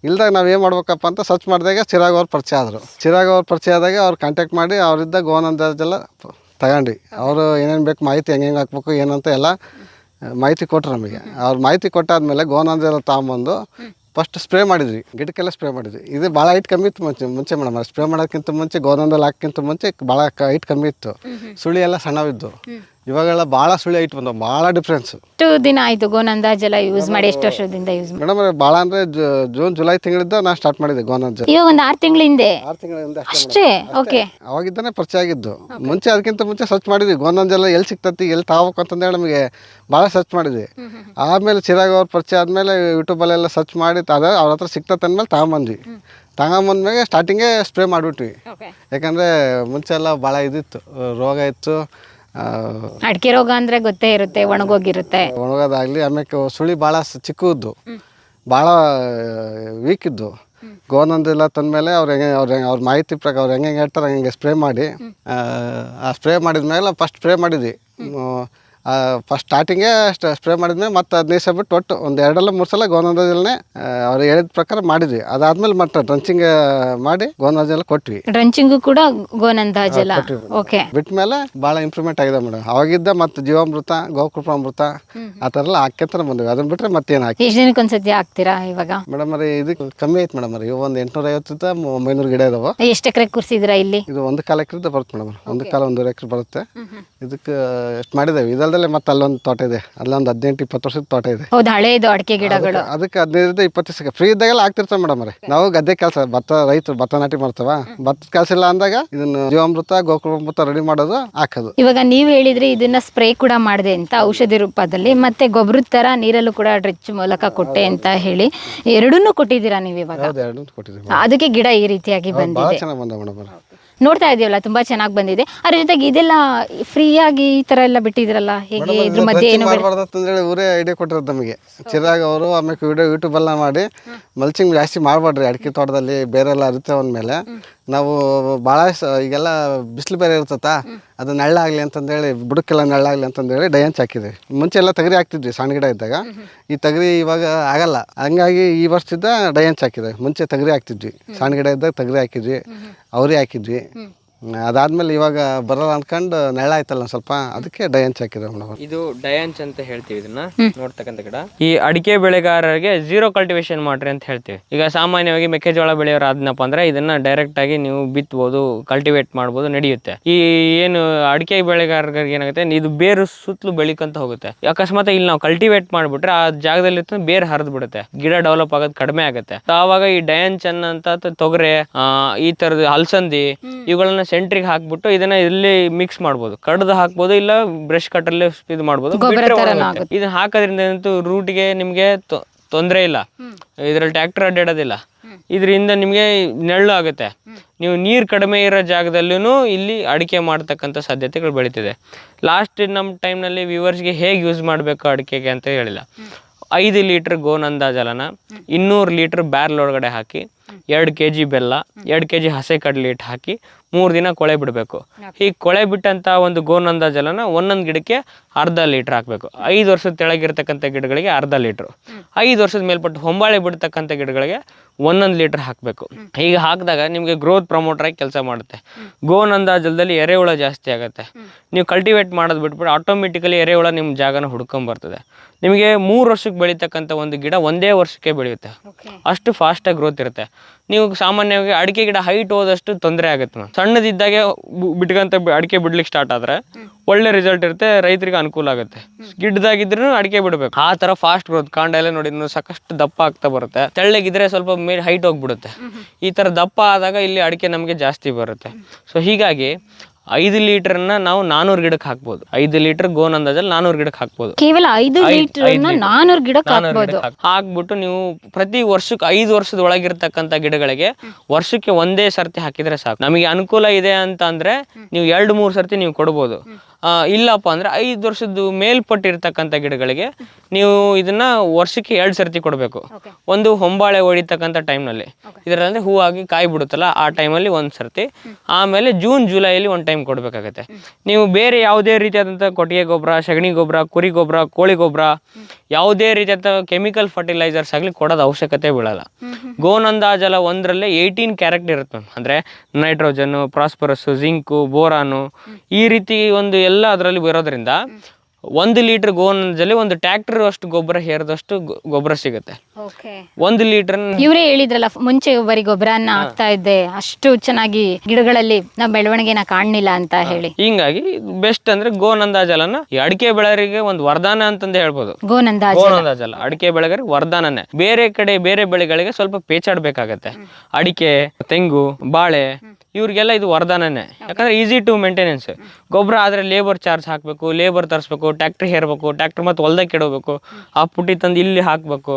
ಇಲ್ದಾಗ ನಾವು ಏನು ಮಾಡ್ಬೇಕಪ್ಪ ಅಂತ ಸರ್ಚ್ ಮಾಡಿದಾಗ ಚಿರಾಗ್ ಅವ್ರು ಪರಿಚಯ ಆದರು. ಚಿರಾಗ್ ಅವ್ರು ಪರಿಚಯ ಆದಾಗ ಅವ್ರು ಕಾಂಟ್ಯಾಕ್ಟ್ ಮಾಡಿ ಅವರಿದ್ದ ಗೋನಂದಾಜೆಲ್ಲ ತಗೊಂಡು ಅವರು ಏನೇನು ಬೇಕು ಮಾಹಿತಿ ಹೆಂಗೆ ಹೆಂಗೆ ಹಾಕ್ಬೇಕು, ಏನಂತ ಎಲ್ಲ ಮಾಹಿತಿ ಕೊಟ್ರು ನಮಗೆ. ಅವ್ರು ಮಾಹಿತಿ ಕೊಟ್ಟಾದ್ಮೇಲೆ ಗೋನಂದೆಲ್ಲ ತಗೊಂಬಂದು ಫಸ್ಟ್ ಸ್ಪ್ರೇ ಮಾಡಿದ್ವಿ. ಗಿಡಕ್ಕೆಲ್ಲ ಸ್ಪ್ರೇ ಮಾಡಿದ್ವಿ. ಇದು ಭಾಳ ಹೈಟ್ ಕಮ್ಮಿ ಇತ್ತು ಮುಂಚೆ ಮುಂಚೆ ಮೇಡಮ್. ಸ್ಪ್ರೇ ಮಾಡೋಕ್ಕಿಂತ ಮುಂಚೆ ಗೋದಂದಲ್ಲಿ ಹಾಕೋಕ್ಕಿಂತ ಮುಂಚೆ ಭಾಳ ಹೈಟ್ ಕಮ್ಮಿ ಇತ್ತು. ಸುಳಿ ಎಲ್ಲ ಸಣ್ಣವಿದ್ದು. ಇವಾಗೆಲ್ಲ ಭಾಳ ಸುಳಿ ಐಟ್ ಬಂದವು ಭಾಳ ಡಿಫ್ರೆನ್ಸ್ ಎಷ್ಟು ದಿನ ಆಯ್ತು ಗೋನಂದ ಜಲ ಯೂಸ್ ಮಾಡಿ ಎಷ್ಟು ವರ್ಷದಿಂದ ಯೂಸ್ ಮಾಡಿ. ಮೇಡಮ್ ಭಾಳ ಅಂದರೆ ಜೂನ್ ಜುಲೈ ತಿಂಗಳಿಂದ ನಾ ಸ್ಟಾರ್ಟ್ ಮಾಡಿದ್ದೆ ಗೋನಂಜ ಇವಾಗ ಒಂದು ಆರು ತಿಂಗಳ ಹಿಂದೆ. ಆರು ತಿಂಗಳಿಂದ ಅಷ್ಟೇ ಓಕೆ ಅವಾಗಿದ್ದಾನೆ ಪರಿಚಯ ಆಗಿದ್ದು. ಮುಂಚೆ ಅದಕ್ಕಿಂತ ಮುಂಚೆ ಸರ್ಚ್ ಮಾಡಿದ್ವಿ. ಗೋನಂಜೆಲ್ಲ ಎಲ್ಲಿ ಸಿಗ್ತತಿ ಎಲ್ಲಿ ತಾವಬೇಕು ಅಂತಂದೇಳಿ ನಮಗೆ ಭಾಳ ಸರ್ಚ್ ಮಾಡಿದ್ವಿ. ಆಮೇಲೆ ಚಿರಾಗ್ ಅವ್ರ ಪರಿಚಯ ಆದಮೇಲೆ ಯೂಟ್ಯೂಬಲ್ಲೆಲ್ಲ ಸರ್ಚ್ ಮಾಡಿ ಅದ ಅವ್ರ ಹತ್ರ ಸಿಕ್ತತ್ತೆ ಅಂದಮೇಲೆ ತಗೊಂಬಂದ್ವಿ. ತಗೊಂಬಂದ್ಮೇಲೆ ಸ್ಟಾರ್ಟಿಂಗೇ ಸ್ಪ್ರೇ ಮಾಡಿಬಿಟ್ವಿ. ಯಾಕಂದರೆ ಮುಂಚೆ ಎಲ್ಲ ಭಾಳ ಇದಿತ್ತು ರೋಗ ಇತ್ತು. ಅಡಿಕೆ ರೋಗ ಅಂದ್ರೆ ಗೊತ್ತೇ ಇರುತ್ತೆ ಒಣಗೋಗಿರುತ್ತೆ. ಒಣಗೋದಾಗ್ಲಿ ಆಮೇಲೆ ಸುಳಿ ಭಾಳ ಚಿಕ್ಕದ್ದು. ಭಾಳ ವೀಕ್ ಇದ್ದು. ಗೋನಂದೆಲ್ಲ ತಂದಮೇಲೆ ಅವ್ರು ಹೆಂಗೆ ಅವ್ರ ಅವ್ರ ಮಾಹಿತಿ ಪ್ರಕಾರ ಅವ್ರು ಹೆಂಗೆ ಹೇಳ್ತಾರೆ ಹಂಗೆ ಸ್ಪ್ರೇ ಮಾಡಿ ಆ, ಸ್ಪ್ರೇ ಮಾಡಿದ ಮೇಲೆ ಫಸ್ಟ್ ಸ್ಪ್ರೇ ಮಾಡಿದ್ವಿ. ಫಸ್ಟ್ ಸ್ಟಾರ್ಟಿಂಗೇ ಅಷ್ಟು ಸ್ಪ್ರೇ ಮಾಡಿದ್ಮೇಲೆ ಮತ್ತೆ ಹದಿನೈದು ನೀಸ ಬಿಟ್ಟು ಒಟ್ಟು ಒಂದು ಎರಡಲ್ಲ ಮೂರು ಸಲ ಗೋನಂದಜಲನೆ ಅವ್ರು ಹೇಳಿದ ಪ್ರಕಾರ ಮಾಡಿದ್ವಿ. ಅದಾದ್ಮೇಲೆ ಮತ್ತೆ ಡ್ರಂಚಿಂಗ್ ಮಾಡಿ ಗೋನಂದಜಲ ಕೊಟ್ವಿ. ಡ್ರಂಚಿಂಗು ಕೂಡ ಗೋನಂದ ಜಲ ಓಕೆ ಬಿಟ್ಮೇಲೆ ಭಾಳ ಇಂಪ್ರೂವ್ಮೆಂಟ್ ಆಗಿದೆ ಮೇಡಮ್ ಅವಾಗಿದ್ದ ಮತ್ತೆ ಜೀವಾಮೃತ ಗೋಕೃಪಾಮೃತ ಆ ಥರ ಎಲ್ಲ ಹಾಕ್ಯಂತ ಬಂದ್ವಿ. ಅದನ್ನ ಬಿಟ್ಟರೆ ಮತ್ತೇನು ಹಾಕಿ ಎಷ್ಟು ದಿನಕ್ಕೆ ಒಂದ್ಸತಿ ಹಾಕ್ತೀರಾ ಇವಾಗ? ಮೇಡಮ್ ರೀ ಇದು ಕಮ್ಮಿ ಐತೆ ಮೇಡಮ್ ರೀ ಒಂದು ಎಂಟ್ನೂರ ಐವತ್ತು ಒಂಬೈನೂರು ಗಿಡ ಇದಾವೆ. ಎಷ್ಟು ಎಕರೆ ಕುರ್ಸಿದಿರಾ ಇಲ್ಲಿ? ಇದು ಒಂದು ಕಾಲ ಎಕರೆ ಬರುತ್ತೆ ಮೇಡಮ್ ಒಂದು ಕಾಲ ಒಂದೂವರೆ ಎಕರೆ ಬರುತ್ತೆ. ಇದಕ್ಕೆ ಎಷ್ಟು ಮಾಡಿದ್ದೇವೆ. ಇದಲ್ದಲ್ಲೇ ಮತ್ತೆ ಅಲ್ಲೊಂದು ತೋಟ ಇದೆ. ಅಲ್ಲೊಂದು ಹದಿನೆಂಟು ಇಪ್ಪತ್ತು ವರ್ಷದ ತೋಟ ಇದೆ. ಹೌದು ಹಳೇದು ಅಡಿಕೆ ಗಿಡಗಳು. ಅದಕ್ಕೆ ಹದಿನೈದರಿಂದ ಇಪ್ಪತ್ತು ದಿವಸ ಫ್ರೀ ಇದ್ದಾಗೆಲ್ಲ ಆಗ್ತಿರ್ತಾವೆ ಮೇಡಮ್ ರೀ ನಾವು ಗದ್ದೆ ಕೆಲಸ ಭತ್ತ ರೈತರು ಭತ್ತ ನಾಟಿ ಮಾಡ್ತಾವ. ಭತ್ತ ಕೆಲಸ ಇಲ್ಲ ಅಂದಾಗ ಇದನ್ನ ಜೀವಾಮೃತ ಗೋಕುಮೃತ ರೆಡಿ ಮಾಡೋದು ಹಾಕೋದು. ಇವಾಗ ನೀವು ಹೇಳಿದ್ರೆ ಇದನ್ನ ಸ್ಪ್ರೇ ಕೂಡ ಮಾಡಿದೆ ಅಂತ ಔಷಧಿ ರೂಪದಲ್ಲಿ ಮತ್ತೆ ಗೊಬ್ಬರದ ತರ ನೀರಲ್ಲೂ ಕೂಡ ಡ್ರಿಚ್ ಮೂಲಕ ಕೊಟ್ಟೆ ಅಂತ ಹೇಳಿ. ಎರಡನ್ನೂ ಕೊಟ್ಟಿದ್ದೀರಾ ನೀವು ಇವಾಗ? ಹೌದು ಎರಡು ಕೊಟ್ಟಿದ್ದೀವಿ. ಅದಕ್ಕೆ ಗಿಡ ಈ ರೀತಿಯಾಗಿ ಬಂದಿದೆ. ಚೆನ್ನಾಗಿ ಬಂದ ಮೇಡಮ್ ನೋಡ್ತಾ ಇದೀವಲ್ಲ ತುಂಬಾ ಚೆನ್ನಾಗಿ ಬಂದಿದೆ. ಅದ್ರ ಜೊತೆಗೆ ಇದೆಲ್ಲ ಫ್ರೀಯಾಗಿ ಈ ತರ ಎಲ್ಲ ಬಿಟ್ಟಿದ್ರಲ್ಲ ಹೇಗೆ ಇದ್ರ ಮಧ್ಯೆ ಏನು ಬೇಡ ಮಾಡಬಾರ್ದು ಅಂತಂದೇಳಿ ಇವರೇ ಐಡಿಯಾ ಕೊಟ್ಟಿರೋದು ನಮಗೆ. ಚಿರಾಗ್ ಅವರು ಆಮೇಲೆ ವಿಡಿಯೋ ಯೂಟ್ಯೂಬ್ ಎಲ್ಲ ಮಾಡಿ ಮಲ್ಚಿಂಗ್ ಜಾಸ್ತಿ ಮಾಡಬೇಡ್ರಿ ಅಡಿಕೆ ತೋಟದಲ್ಲಿ ಬೇರೆಲ್ಲ ಅರಿತೇವೆ ಅಂದಮೇಲೆ. ನಾವು ಭಾಳ ಈಗೆಲ್ಲ ಬಿಸಿಲು ಬೇರೆ ಇರ್ತತ ಅದು ನೆರಳಾಗಲಿ ಅಂತಂದೇಳಿ, ಬುಡಕ್ಕೆಲ್ಲ ನೆಳ್ಳಾಗಲಿ ಅಂತಂದೇಳಿ ಡಯಂಚ್ ಹಾಕಿದ್ವಿ. ಮುಂಚೆ ಎಲ್ಲ ತಗರಿ ಹಾಕ್ತಿದ್ವಿ, ಸಣ್ಣ ಗಿಡ ಇದ್ದಾಗ. ಈ ತಗರಿ ಇವಾಗ ಆಗಲ್ಲ. ಹಂಗಾಗಿ ಈ ವರ್ಷದಿಂದ ಡಯಂಚ್ ಹಾಕಿದ್ವಿ. ಮುಂಚೆ ತಗರಿ ಹಾಕ್ತಿದ್ವಿ. ಸಣ್ಣ ಗಿಡ ಇದ್ದಾಗ ತಗರಿ ಹಾಕಿದ್ವಿ. ಅವರಿ ಹಾಕಿದ್ವಿ. ಅದಾದ್ಮೇಲೆ ಇವಾಗ ಬರಲ್ಲ ಅನ್ಕೊಂಡು ನೆಳ ಆಯ್ತಲ್ಲ ಒಂದ್ ಸ್ವಲ್ಪ ಅದಕ್ಕೆ ಡಯಂಚ್ ಹಾಕಿದ್ರು ಮೇಡಮ್ ಇದು ಡಯಾಂಚ್ ಅಂತ ಹೇಳ್ತೀವಿ ಇದನ್ನ ನೋಡ್ತಕ್ಕಂಥ ಗಿಡ. ಈ ಅಡಿಕೆ ಬೆಳೆಗಾರರಿಗೆ ಜೀರೋ ಕಲ್ಟಿವೇಶನ್ ಮಾಡ್ರಿ ಅಂತ ಹೇಳ್ತೀವಿ. ಈಗ ಸಾಮಾನ್ಯವಾಗಿ ಮೆಕ್ಕೆಜೋಳ ಬೆಳೆಯೋರು ಆದ್ನಪ್ಪ ಅಂದ್ರೆ ಇದನ್ನ ಡೈರೆಕ್ಟ್ ಆಗಿ ನೀವು ಬಿತ್ಬೋದು ಕಲ್ಟಿವೇಟ್ ಮಾಡ್ಬೋದು ನಡೆಯುತ್ತೆ. ಈ ಏನು ಅಡಿಕೆ ಬೆಳೆಗಾರರಿಗೆ ಏನಾಗುತ್ತೆ ಇದು ಬೇರು ಸುತ್ತಲೂ ಬೆಳಿಕಂತ ಹೋಗುತ್ತೆ. ಅಕಸ್ಮಾತ್ ಇಲ್ಲಿ ನಾವು ಕಲ್ಟಿವೇಟ್ ಮಾಡ್ಬಿಟ್ರೆ ಆ ಜಾಗದಲ್ಲಿ ಬೇರ್ ಹರಿದ್ ಹರಿದು ಬಿಡುತ್ತೆ. ಗಿಡ ಡೆವಲಪ್ ಆಗೋದು ಕಡಿಮೆ ಆಗುತ್ತೆ. ಆವಾಗ ಈ ಡಯಾಂಚ್ ಅನ್ನಂತ ತೊಗರೆ ಆ, ಈ ತರದ ಹಲಸಂದಿ ಇವುಗಳನ್ನ ಸೆಂಟ್ರಿಗೆ ಹಾಕ್ಬಿಟ್ಟು ಇದನ್ನ ಇಲ್ಲಿ ಮಿಕ್ಸ್ ಮಾಡ್ಬೋದು. ಕಡ್ದು ಹಾಕ್ಬೋದು ಇಲ್ಲ ಬ್ರಷ್ ಕಟ್ಟಲ್ಲೇ ಇದು ಮಾಡ್ಬೋದು. ಬಿಟ್ರೆ ಒಣಗುತ್ತೆ. ಇದನ್ನ ಹಾಕೋದ್ರಿಂದ ಏನಂತೂ ರೂಟ್ಗೆ ನಿಮಗೆ ತೊಂದರೆ ಇಲ್ಲ. ಇದ್ರಲ್ಲಿ ಟ್ರ್ಯಾಕ್ಟರ್ ಅಡ್ಡಾಡೋದಿಲ್ಲ. ಇದರಿಂದ ನಿಮಗೆ ನೆರಳು ಆಗುತ್ತೆ. ನೀವು ನೀರು ಕಡಿಮೆ ಇರೋ ಜಾಗದಲ್ಲೂ ಇಲ್ಲಿ ಅಡಿಕೆ ಮಾಡ್ತಕ್ಕಂಥ ಸಾಧ್ಯತೆಗಳು ಬೆಳೀತಿದೆ. ಲಾಸ್ಟ್ ನಮ್ಮ ಟೈಮ್ನಲ್ಲಿ ವ್ಯೂವರ್ಸ್ಗೆ ಹೇಗೆ ಯೂಸ್ ಮಾಡಬೇಕು ಅಡಿಕೆಗೆ ಅಂತ ಹೇಳಿಲ್ಲ. ಐದು ಲೀಟ್ರ್ ಗೋನ್ ಅಂದಾಜಲನ ಇನ್ನೂರು ಲೀಟ್ರ್ ಬ್ಯಾರ್ಲ್ ಒಳಗಡೆ ಹಾಕಿ ಎರಡು ಕೆ ಜಿ ಬೆಲ್ಲ ಎರಡು ಕೆ ಜಿ ಹಸೆ ಕಡಲೆ ಹಿಟ್ಟು ಹಾಕಿ ಮೂರು ದಿನ ಕೊಳೆ ಬಿಡಬೇಕು. ಈ ಕೊಳೆ ಬಿಟ್ಟಂಥ ಒಂದು ಗೋನಂದ ಜಲನ ಒಂದೊಂದು ಗಿಡಕ್ಕೆ ಅರ್ಧ ಲೀಟ್ರ್ ಹಾಕಬೇಕು. ಐದು ವರ್ಷದ ಕೆಳಗಿರ್ತಕ್ಕಂಥ ಗಿಡಗಳಿಗೆ ಅರ್ಧ ಲೀಟ್ರು. ಐದು ವರ್ಷದ ಮೇಲ್ಪಟ್ಟು ಹೊಂಬಾಳೆ ಬಿಡ್ತಕ್ಕಂಥ ಗಿಡಗಳಿಗೆ ಒಂದೊಂದು ಲೀಟ್ರ್ ಹಾಕಬೇಕು. ಈಗ ಹಾಕಿದಾಗ ನಿಮಗೆ ಗ್ರೋತ್ ಪ್ರಮೋಟರ್ ಆಗಿ ಕೆಲಸ ಮಾಡುತ್ತೆ. ಗೋನಂದ ಜಲದಲ್ಲಿ ಎರೆಹುಳ ಜಾಸ್ತಿ ಆಗುತ್ತೆ. ನೀವು ಕಲ್ಟಿವೇಟ್ ಮಾಡೋದು ಬಿಟ್ಬಿಟ್ಟು ಆಟೋಮೆಟಿಕಲಿ ಎರೆಹುಳ ನಿಮ್ಮ ಜಾಗನ ಹುಡ್ಕೊಂಬರ್ತದೆ ನಿಮಗೆ ಮೂರು ವರ್ಷಕ್ಕೆ ಬೆಳೀತಕ್ಕಂಥ ಒಂದು ಗಿಡ ಒಂದೇ ವರ್ಷಕ್ಕೆ ಬೆಳೆಯುತ್ತೆ. ಅಷ್ಟು ಫಾಸ್ಟಾಗಿ ಗ್ರೋತ್ ಇರುತ್ತೆ. ನೀವು ಸಾಮಾನ್ಯವಾಗಿ ಅಡಿಕೆ ಗಿಡ ಹೈಟ್ ಹೋದಷ್ಟು ತೊಂದರೆ ಆಗುತ್ತೆ ಮ್ಯಾಮ್ ಸಣ್ಣದಿದ್ದಾಗೆ ಬಿಟ್ಕಂತ ಅಡಿಕೆ ಬಿಡ್ಲಿಕ್ಕೆ ಸ್ಟಾರ್ಟ್ ಆದರೆ ಒಳ್ಳೆ ರಿಸಲ್ಟ್ ಇರುತ್ತೆ ರೈತರಿಗೆ ಅನುಕೂಲ ಆಗುತ್ತೆ. ಗಿಡ್ದಾಗಿದ್ರು ಅಡಿಕೆ ಬಿಡಬೇಕು. ಆ ಥರ ಫಾಸ್ಟ್ ಗ್ರೋತ್ ಕಾಂಡ ಎಲ್ಲ ನೋಡಿ ಸಾಕಷ್ಟು ದಪ್ಪ ಆಗ್ತಾ ಬರುತ್ತೆ. ತೆಳ್ಳಗಿದ್ರೆ ಸ್ವಲ್ಪ ಮೇಲೆ ಹೈಟ್ ಹೋಗ್ಬಿಡುತ್ತೆ. ಈ ಥರ ದಪ್ಪ ಆದಾಗ ಇಲ್ಲಿ ಅಡಿಕೆ ನಮಗೆ ಜಾಸ್ತಿ ಬರುತ್ತೆ. ಸೊ ಹೀಗಾಗಿ ಐದು ಲೀಟರ್ನ ನಾವು ನಾನೂರು ಗಿಡಕ್ಕೆ ಹಾಕ್ಬೋದು. ಐದು ಲೀಟರ್ ಗೋನ್ ಅಂದಾಜಲ್ಲಿ ನಾನೂರು ಗಿಡಕ್ಕೆ ಹಾಕ್ಬೋದು. ಕೇವಲ ಐದು ಲೀಟರ್. ನಾನೂರು ಗಿಡಕ್ಕೆ ಹಾಕ್ಬೋದು. ಹಾಕ್ಬಿಟ್ಟು ನೀವು ಪ್ರತಿ ವರ್ಷಕ್ಕೆ ಐದು ವರ್ಷದ ಒಳಗಿರ್ತಕ್ಕಂಥ ಗಿಡಗಳಿಗೆ ವರ್ಷಕ್ಕೆ ಒಂದೇ ಸರ್ತಿ ಹಾಕಿದ್ರೆ ಸಾಕು. ನಮಗೆ ಅನುಕೂಲ ಇದೆ ಅಂತ ಅಂದ್ರೆ ನೀವು ಎರಡು ಮೂರು ಸರ್ತಿ ನೀವು ಕೊಡ್ಬೋದು. ಇಲ್ಲಪ್ಪ ಅಂದ್ರೆ ಐದು ವರ್ಷದ ಮೇಲ್ಪಟ್ಟಿರ್ತಕ್ಕಂಥ ಗಿಡಗಳಿಗೆ ನೀವು ಇದನ್ನ ವರ್ಷಕ್ಕೆ ಎರಡು ಸರ್ತಿ ಕೊಡಬೇಕು. ಒಂದು ಹೊಂಬಾಳೆ ಹೊಡಿತಕ್ಕಂಥ ಟೈಮ್ನಲ್ಲಿ. ಇದರಲ್ಲಿ ಹೂವಾಗಿ ಕಾಯಿ ಬಿಡುತ್ತಲ್ಲ ಆ ಟೈಮಲ್ಲಿ ಒಂದು ಸರ್ತಿ. ಆಮೇಲೆ ಜೂನ್ ಜುಲೈಯಲ್ಲಿ ಒಂದು ಟೈಮ್ ಕೊಡಬೇಕಾಗತ್ತೆ. ನೀವು ಬೇರೆ ಯಾವುದೇ ರೀತಿಯಾದಂಥ ಕೊಟ್ಟಿಗೆ ಗೊಬ್ಬರ ಸಗಣಿ ಗೊಬ್ಬರ ಕುರಿ ಗೊಬ್ಬರ ಕೋಳಿ ಗೊಬ್ಬರ ಯಾವುದೇ ರೀತಿಯಾದ ಕೆಮಿಕಲ್ ಫರ್ಟಿಲೈಸರ್ಸ್ ಆಗಲಿ ಕೊಡೋದು ಅವಶ್ಯಕತೆ ಬೀಳಲ್ಲ. ಗೋನಂದಾಜಲ ಒಂದರಲ್ಲೇ ಏಯ್ಟೀನ್ ಕ್ಯಾರೆಕ್ಟ್ ಇರುತ್ತೆ ಮ್ಯಾಮ್. ಅಂದರೆ ನೈಟ್ರೋಜನ್ನು ಪ್ರಾಸ್ಪರಸ್ಸು ಜಿಂಕು ಬೋರಾನು ಈ ರೀತಿ ಒಂದು ಎಲ್ಲ ಅದರಲ್ಲಿ ಬರೋದ್ರಿಂದ ಒಂದು ಲೀಟರ್ ಗೋನಂದದಲ್ಲಿ ಒಂದು ಟ್ರ್ಯಾಕ್ಟರ್ ಅಷ್ಟು ಗೊಬ್ಬರ ಹೇರದಷ್ಟು ಗೊಬ್ಬರ ಸಿಗುತ್ತೆ. ಓಕೆ. ಒಂದು ಲೀಟರ್ ಇವರೇ ಹೇಳಿದ್ರಲ್ಲ ಮುಂಚೆ ಬರೀ ಗೊಬ್ಬರನ್ನ ಹಾಕ್ತಾ ಇದ್ದೆ ಅಷ್ಟು ಚೆನ್ನಾಗಿ ಗಿಡಗಳಲ್ಲಿ ನಾವು ಬೆಳವಣಿಗೆನ ಕಾಣಲಿಲ್ಲ ಅಂತ ಹೇಳಿ. ಹಿಂಗಾಗಿ ಬೆಸ್ಟ್ ಅಂದ್ರೆ ಗೋನ್ ಜಲನ ಈ ಅಡಿಕೆ ಬೆಳೆಗರಿಗೆ ಒಂದು ವರದಾನ ಅಂತಂದು ಹೇಳ್ಬೋದು. ಗೋನಂದ ಗೋನಂದ ಜಲ ಅಡಿಕೆ ಬೆಳೆಗರಿಗೆ ವರದಾನನೇ. ಬೇರೆ ಕಡೆ ಬೇರೆ ಬೆಳೆಗಳಿಗೆ ಸ್ವಲ್ಪ ಪೇಚಾಡ್ಬೇಕಾಗತ್ತೆ. ಅಡಿಕೆ ತೆಂಗು ಬಾಳೆ ಇವ್ರಿಗೆಲ್ಲ ಇದು ವರದಾನನೇ. ಯಾಕಂದ್ರೆ ಈಸಿ ಟು ಮೇಂಟೆನೆನ್ಸ್ ಗೊಬ್ಬರ ಆದ್ರೆ ಲೇಬರ್ ಚಾರ್ಜ್ ಹಾಕಬೇಕು ಲೇಬರ್ ತರಿಸ್ಬೇಕು ಟ್ಯಾಕ್ಟ್ರಿ ಹೇರ್ಬೇಕು ಟ್ಯಾಕ್ಟ್ರ್ ಮತ್ತೆ ಹೊಲ್ದಾಗ ಕೆಡಬೇಕು ಆ ಪುಟ್ಟಿ ತಂದು ಇಲ್ಲಿ ಹಾಕಬೇಕು.